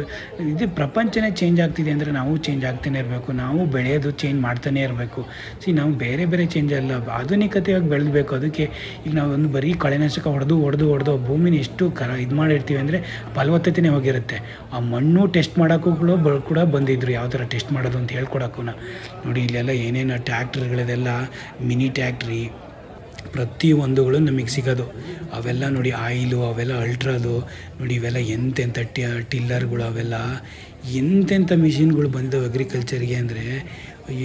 ಇದು ಪ್ರಪಂಚನೇ ಚೇಂಜ್ ಆಗ್ತಿದೆ ಅಂದರೆ ನಾವು ಚೇಂಜ್ ಆಗ್ತಾನೆ ಇರಬೇಕು. ನಾವು ಬೆಳೆಯೋದು ಚೇಂಜ್ ಮಾಡ್ತಾನೆ ಇರಬೇಕು. ಸಿ, ನಾವು ಬೇರೆ ಬೇರೆ ಚೇಂಜ್ ಅಲ್ಲ. ಆಧುನಿಕತೆಯಾಗಿ ಬೆಳೆದಬೇಕು. ಅದಕ್ಕೆ ಈಗ ನಾವು ಒಂದು ಬರೀ ಕಳೆನಾಶಕ ಹೊಡೆದು ಹೊಡೆದು ಹೊಡೆದು ಭೂಮಿನ ಎಷ್ಟು ಕರ ಇದು ಮಾಡಿರ್ತೀವಿ ಅಂದರೆ ಫಲವತ್ತತೆನೇ ಹೋಗಿರುತ್ತೆ. ಆ ಮಣ್ಣು ಟೆಸ್ಟ್ ಮಾಡೋಕ್ಕೂ ಕೂಡ ಬ, ಕೂಡ ಬಂದಿದ್ರು. ಯಾವ ಥರ ಟೆಸ್ಟ್ ಮಾಡೋದು ಅಂತ ಹೇಳ್ಕೊಡೋಕ್ಕೂ ನೋಡಿ, ಇಲ್ಲೆಲ್ಲ ಏನೇನು ಟ್ಯಾಕ್ಟ್ರಿಗಳಿದೆಲ್ಲ ಮಿನಿ ಟ್ಯಾಕ್ಟ್ರಿ ಪ್ರತಿಯೊಂದುಗಳು ನಮಗೆ ಸಿಗೋದು. ಅವೆಲ್ಲ ನೋಡಿ ಆಯಿಲು, ಅವೆಲ್ಲ ಅಲ್ಟ್ರಾದು ನೋಡಿ ಇವೆಲ್ಲ ಎಂತೆಂಥ ಟಿ, ಟಿಲ್ಲರ್ಗಳು ಅವೆಲ್ಲ. ಎಂತೆಂಥ ಮಿಷಿನ್ಗಳು ಬಂದಿದ್ದಾವೆ ಅಗ್ರಿಕಲ್ಚರ್ಗೆ ಅಂದರೆ,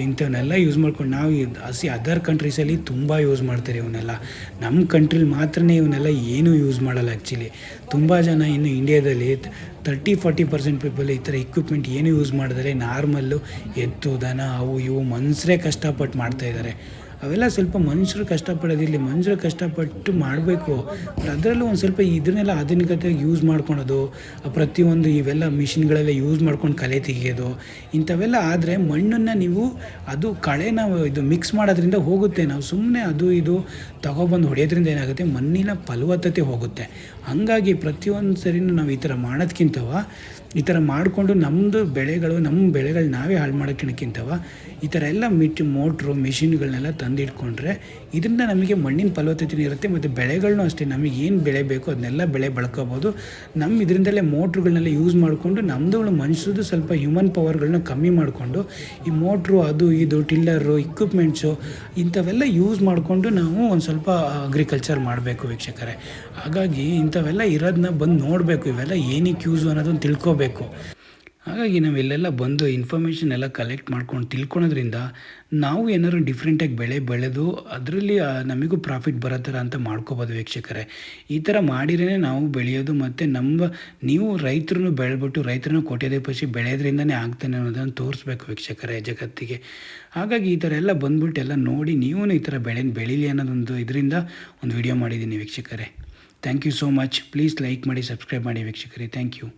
ಇಂಥವನ್ನೆಲ್ಲ ಯೂಸ್ ಮಾಡ್ಕೊಂಡು ನಾವು ಹಸಿ ಅದರ್ ಕಂಟ್ರೀಸಲ್ಲಿ ತುಂಬ ಯೂಸ್ ಮಾಡ್ತಾರೆ ಇವನ್ನೆಲ್ಲ. ನಮ್ಮ ಕಂಟ್ರಿಲಿ ಮಾತ್ರನೇ ಇವನ್ನೆಲ್ಲ ಏನೂ ಯೂಸ್ ಮಾಡಲ್ಲ ಆ್ಯಕ್ಚುಲಿ ತುಂಬ ಜನ ಇನ್ನು ಇಂಡಿಯಾದಲ್ಲಿ ತರ್ಟಿ ಫಾರ್ಟಿ ಪರ್ಸೆಂಟ್ ಪೀಪಲ್ ಈ ಥರ ಇಕ್ವಿಪ್ಮೆಂಟ್ ಏನು ಯೂಸ್ ಮಾಡಿದರೆ ನಾರ್ಮಲ್ಲು ಎತ್ತು, ದನ, ಅವು, ಇವು ಮನುಷ್ಯರೇ ಕಷ್ಟಪಟ್ಟು ಮಾಡ್ತಾಯಿದ್ದಾರೆ ಅವೆಲ್ಲ ಸ್ವಲ್ಪ ಮನುಷ್ಯರು ಕಷ್ಟಪಡೋದಿರಲಿ ಮನುಷ್ಯರು ಕಷ್ಟಪಟ್ಟು ಮಾಡಬೇಕು. ಅದರಲ್ಲೂ ಒಂದು ಸ್ವಲ್ಪ ಇದನ್ನೆಲ್ಲ ಆಧುನಿಕತೆ ಯೂಸ್ ಮಾಡ್ಕೊಳೋದು ಪ್ರತಿಯೊಂದು ಇವೆಲ್ಲ ಮಿಷಿನ್ಗಳೆಲ್ಲ ಯೂಸ್ ಮಾಡ್ಕೊಂಡು ಕಲೆ ತೆಗೆಯೋದು, ಇಂಥವೆಲ್ಲ ಆದರೆ ಮಣ್ಣನ್ನು ನೀವು ಅದು ಕಳೆನ ಇದು ಮಿಕ್ಸ್ ಮಾಡೋದ್ರಿಂದ ಹೋಗುತ್ತೆ. ನಾವು ಸುಮ್ಮನೆ ಅದು ಇದು ತಗೊಬಂದು ಹೊಡೆಯೋದ್ರಿಂದ ಏನಾಗುತ್ತೆ? ಮಣ್ಣಿನ ಫಲವತ್ತತೆ ಹೋಗುತ್ತೆ. ಹಾಗಾಗಿ ಪ್ರತಿಯೊಂದು ಸರಿನೂ ನಾವು ಈ ಥರ ಮಾಡೋದ್ಕಿಂತವ ಈ ಥರ ಮಾಡಿಕೊಂಡು ನಮ್ಮದು ಬೆಳೆಗಳು ನಮ್ಮ ಬೆಳೆಗಳು ನಾವೇ ಹಾಳು ಮಾಡೋಕ್ಕಿಂತವ ಈ ಥರ ಎಲ್ಲ ಮಿಟ್ ಮೋಟ್ರು, ಮೆಷಿನ್ಗಳನ್ನೆಲ್ಲ ತಂದಿಟ್ಕೊಂಡ್ರೆ ಇದರಿಂದ ನಮಗೆ ಮಣ್ಣಿನ ಫಲವತ್ತತೆ ಇರುತ್ತೆ ಮತ್ತು ಬೆಳೆಗಳನ್ನೂ ಅಷ್ಟೇ. ನಮಗೆ ಏನು ಬೆಳೆ ಬೇಕು ಅದನ್ನೆಲ್ಲ ಬೆಳೆ ಬೆಳ್ಕೋಬೋದು. ನಮ್ಮ ಇದರಿಂದಲೇ ಮೋಟ್ರುಗಳನ್ನೆಲ್ಲ ಯೂಸ್ ಮಾಡಿಕೊಂಡು ನಮ್ಮದು ಮನುಷ್ಯದು ಸ್ವಲ್ಪ ಹ್ಯೂಮನ್ ಪವರ್ಗಳನ್ನ ಕಮ್ಮಿ ಮಾಡಿಕೊಂಡು ಈ ಮೋಟ್ರು, ಅದು, ಇದು, ಟಿಲ್ಲರು ಇಕ್ವಿಪ್ಮೆಂಟ್ಸು ಇಂಥವೆಲ್ಲ ಯೂಸ್ ಮಾಡಿಕೊಂಡು ನಾವು ಒಂದು ಸ್ವಲ್ಪ ಅಗ್ರಿಕಲ್ಚರ್ ಮಾಡಬೇಕು ವೀಕ್ಷಕರೇ. ಹಾಗಾಗಿ ಇಂಥವೆಲ್ಲ ಇರೋದನ್ನ ಬಂದು ನೋಡಬೇಕು. ಇವೆಲ್ಲ ಏನಕ್ಕೆ ಯೂಸು ಅನ್ನೋದನ್ನು ತಿಳ್ಕೊಬೇಕು. ಹಾಗಾಗಿ ನಾವೆಲ್ಲೆಲ್ಲ ಬಂದು ಇನ್ಫಾರ್ಮೇಷನ್ ಎಲ್ಲ ಕಲೆಕ್ಟ್ ಮಾಡ್ಕೊಂಡು ತಿಳ್ಕೊಳೋದ್ರಿಂದ ನಾವು ಏನಾದ್ರು ಡಿಫ್ರೆಂಟಾಗಿ ಬೆಳೆ ಬೆಳೆದು ಅದರಲ್ಲಿ ನಮಗೂ ಪ್ರಾಫಿಟ್ ಬರೋ ಥರ ಅಂತ ಮಾಡ್ಕೋಬೋದು ವೀಕ್ಷಕರೇ. ಈ ಥರ ಮಾಡಿರೇ ನಾವು ಬೆಳೆಯೋದು ಮತ್ತು ನಮ್ಮ, ನೀವು ರೈತರನ್ನು ಬೆಳೆಬಿಟ್ಟು ರೈತರನ್ನು ಪಕ್ಷಿ ಬೆಳೆಯೋದ್ರಿಂದನೇ ಆಗ್ತಾನೆ ಅನ್ನೋದನ್ನು ತೋರಿಸ್ಬೇಕು ವೀಕ್ಷಕರೇ ಜಗತ್ತಿಗೆ. ಹಾಗಾಗಿ ಈ ಥರ ಎಲ್ಲ ಬಂದ್ಬಿಟ್ಟು ಎಲ್ಲ ನೋಡಿ ನೀವು ಈ ಥರ ಬೆಳೆನ ಬೆಳೀಲಿ ಅನ್ನೋದೊಂದು ಇದರಿಂದ ಒಂದು ವಿಡಿಯೋ ಮಾಡಿದ್ದೀನಿ ವೀಕ್ಷಕರೇ. Thank you so much please like ಮಾಡಿ ಸಬ್ಸ್ಕ್ರೈಬ್ ಮಾಡಿ ವೀಕ್ಷಕರೇ. Thank you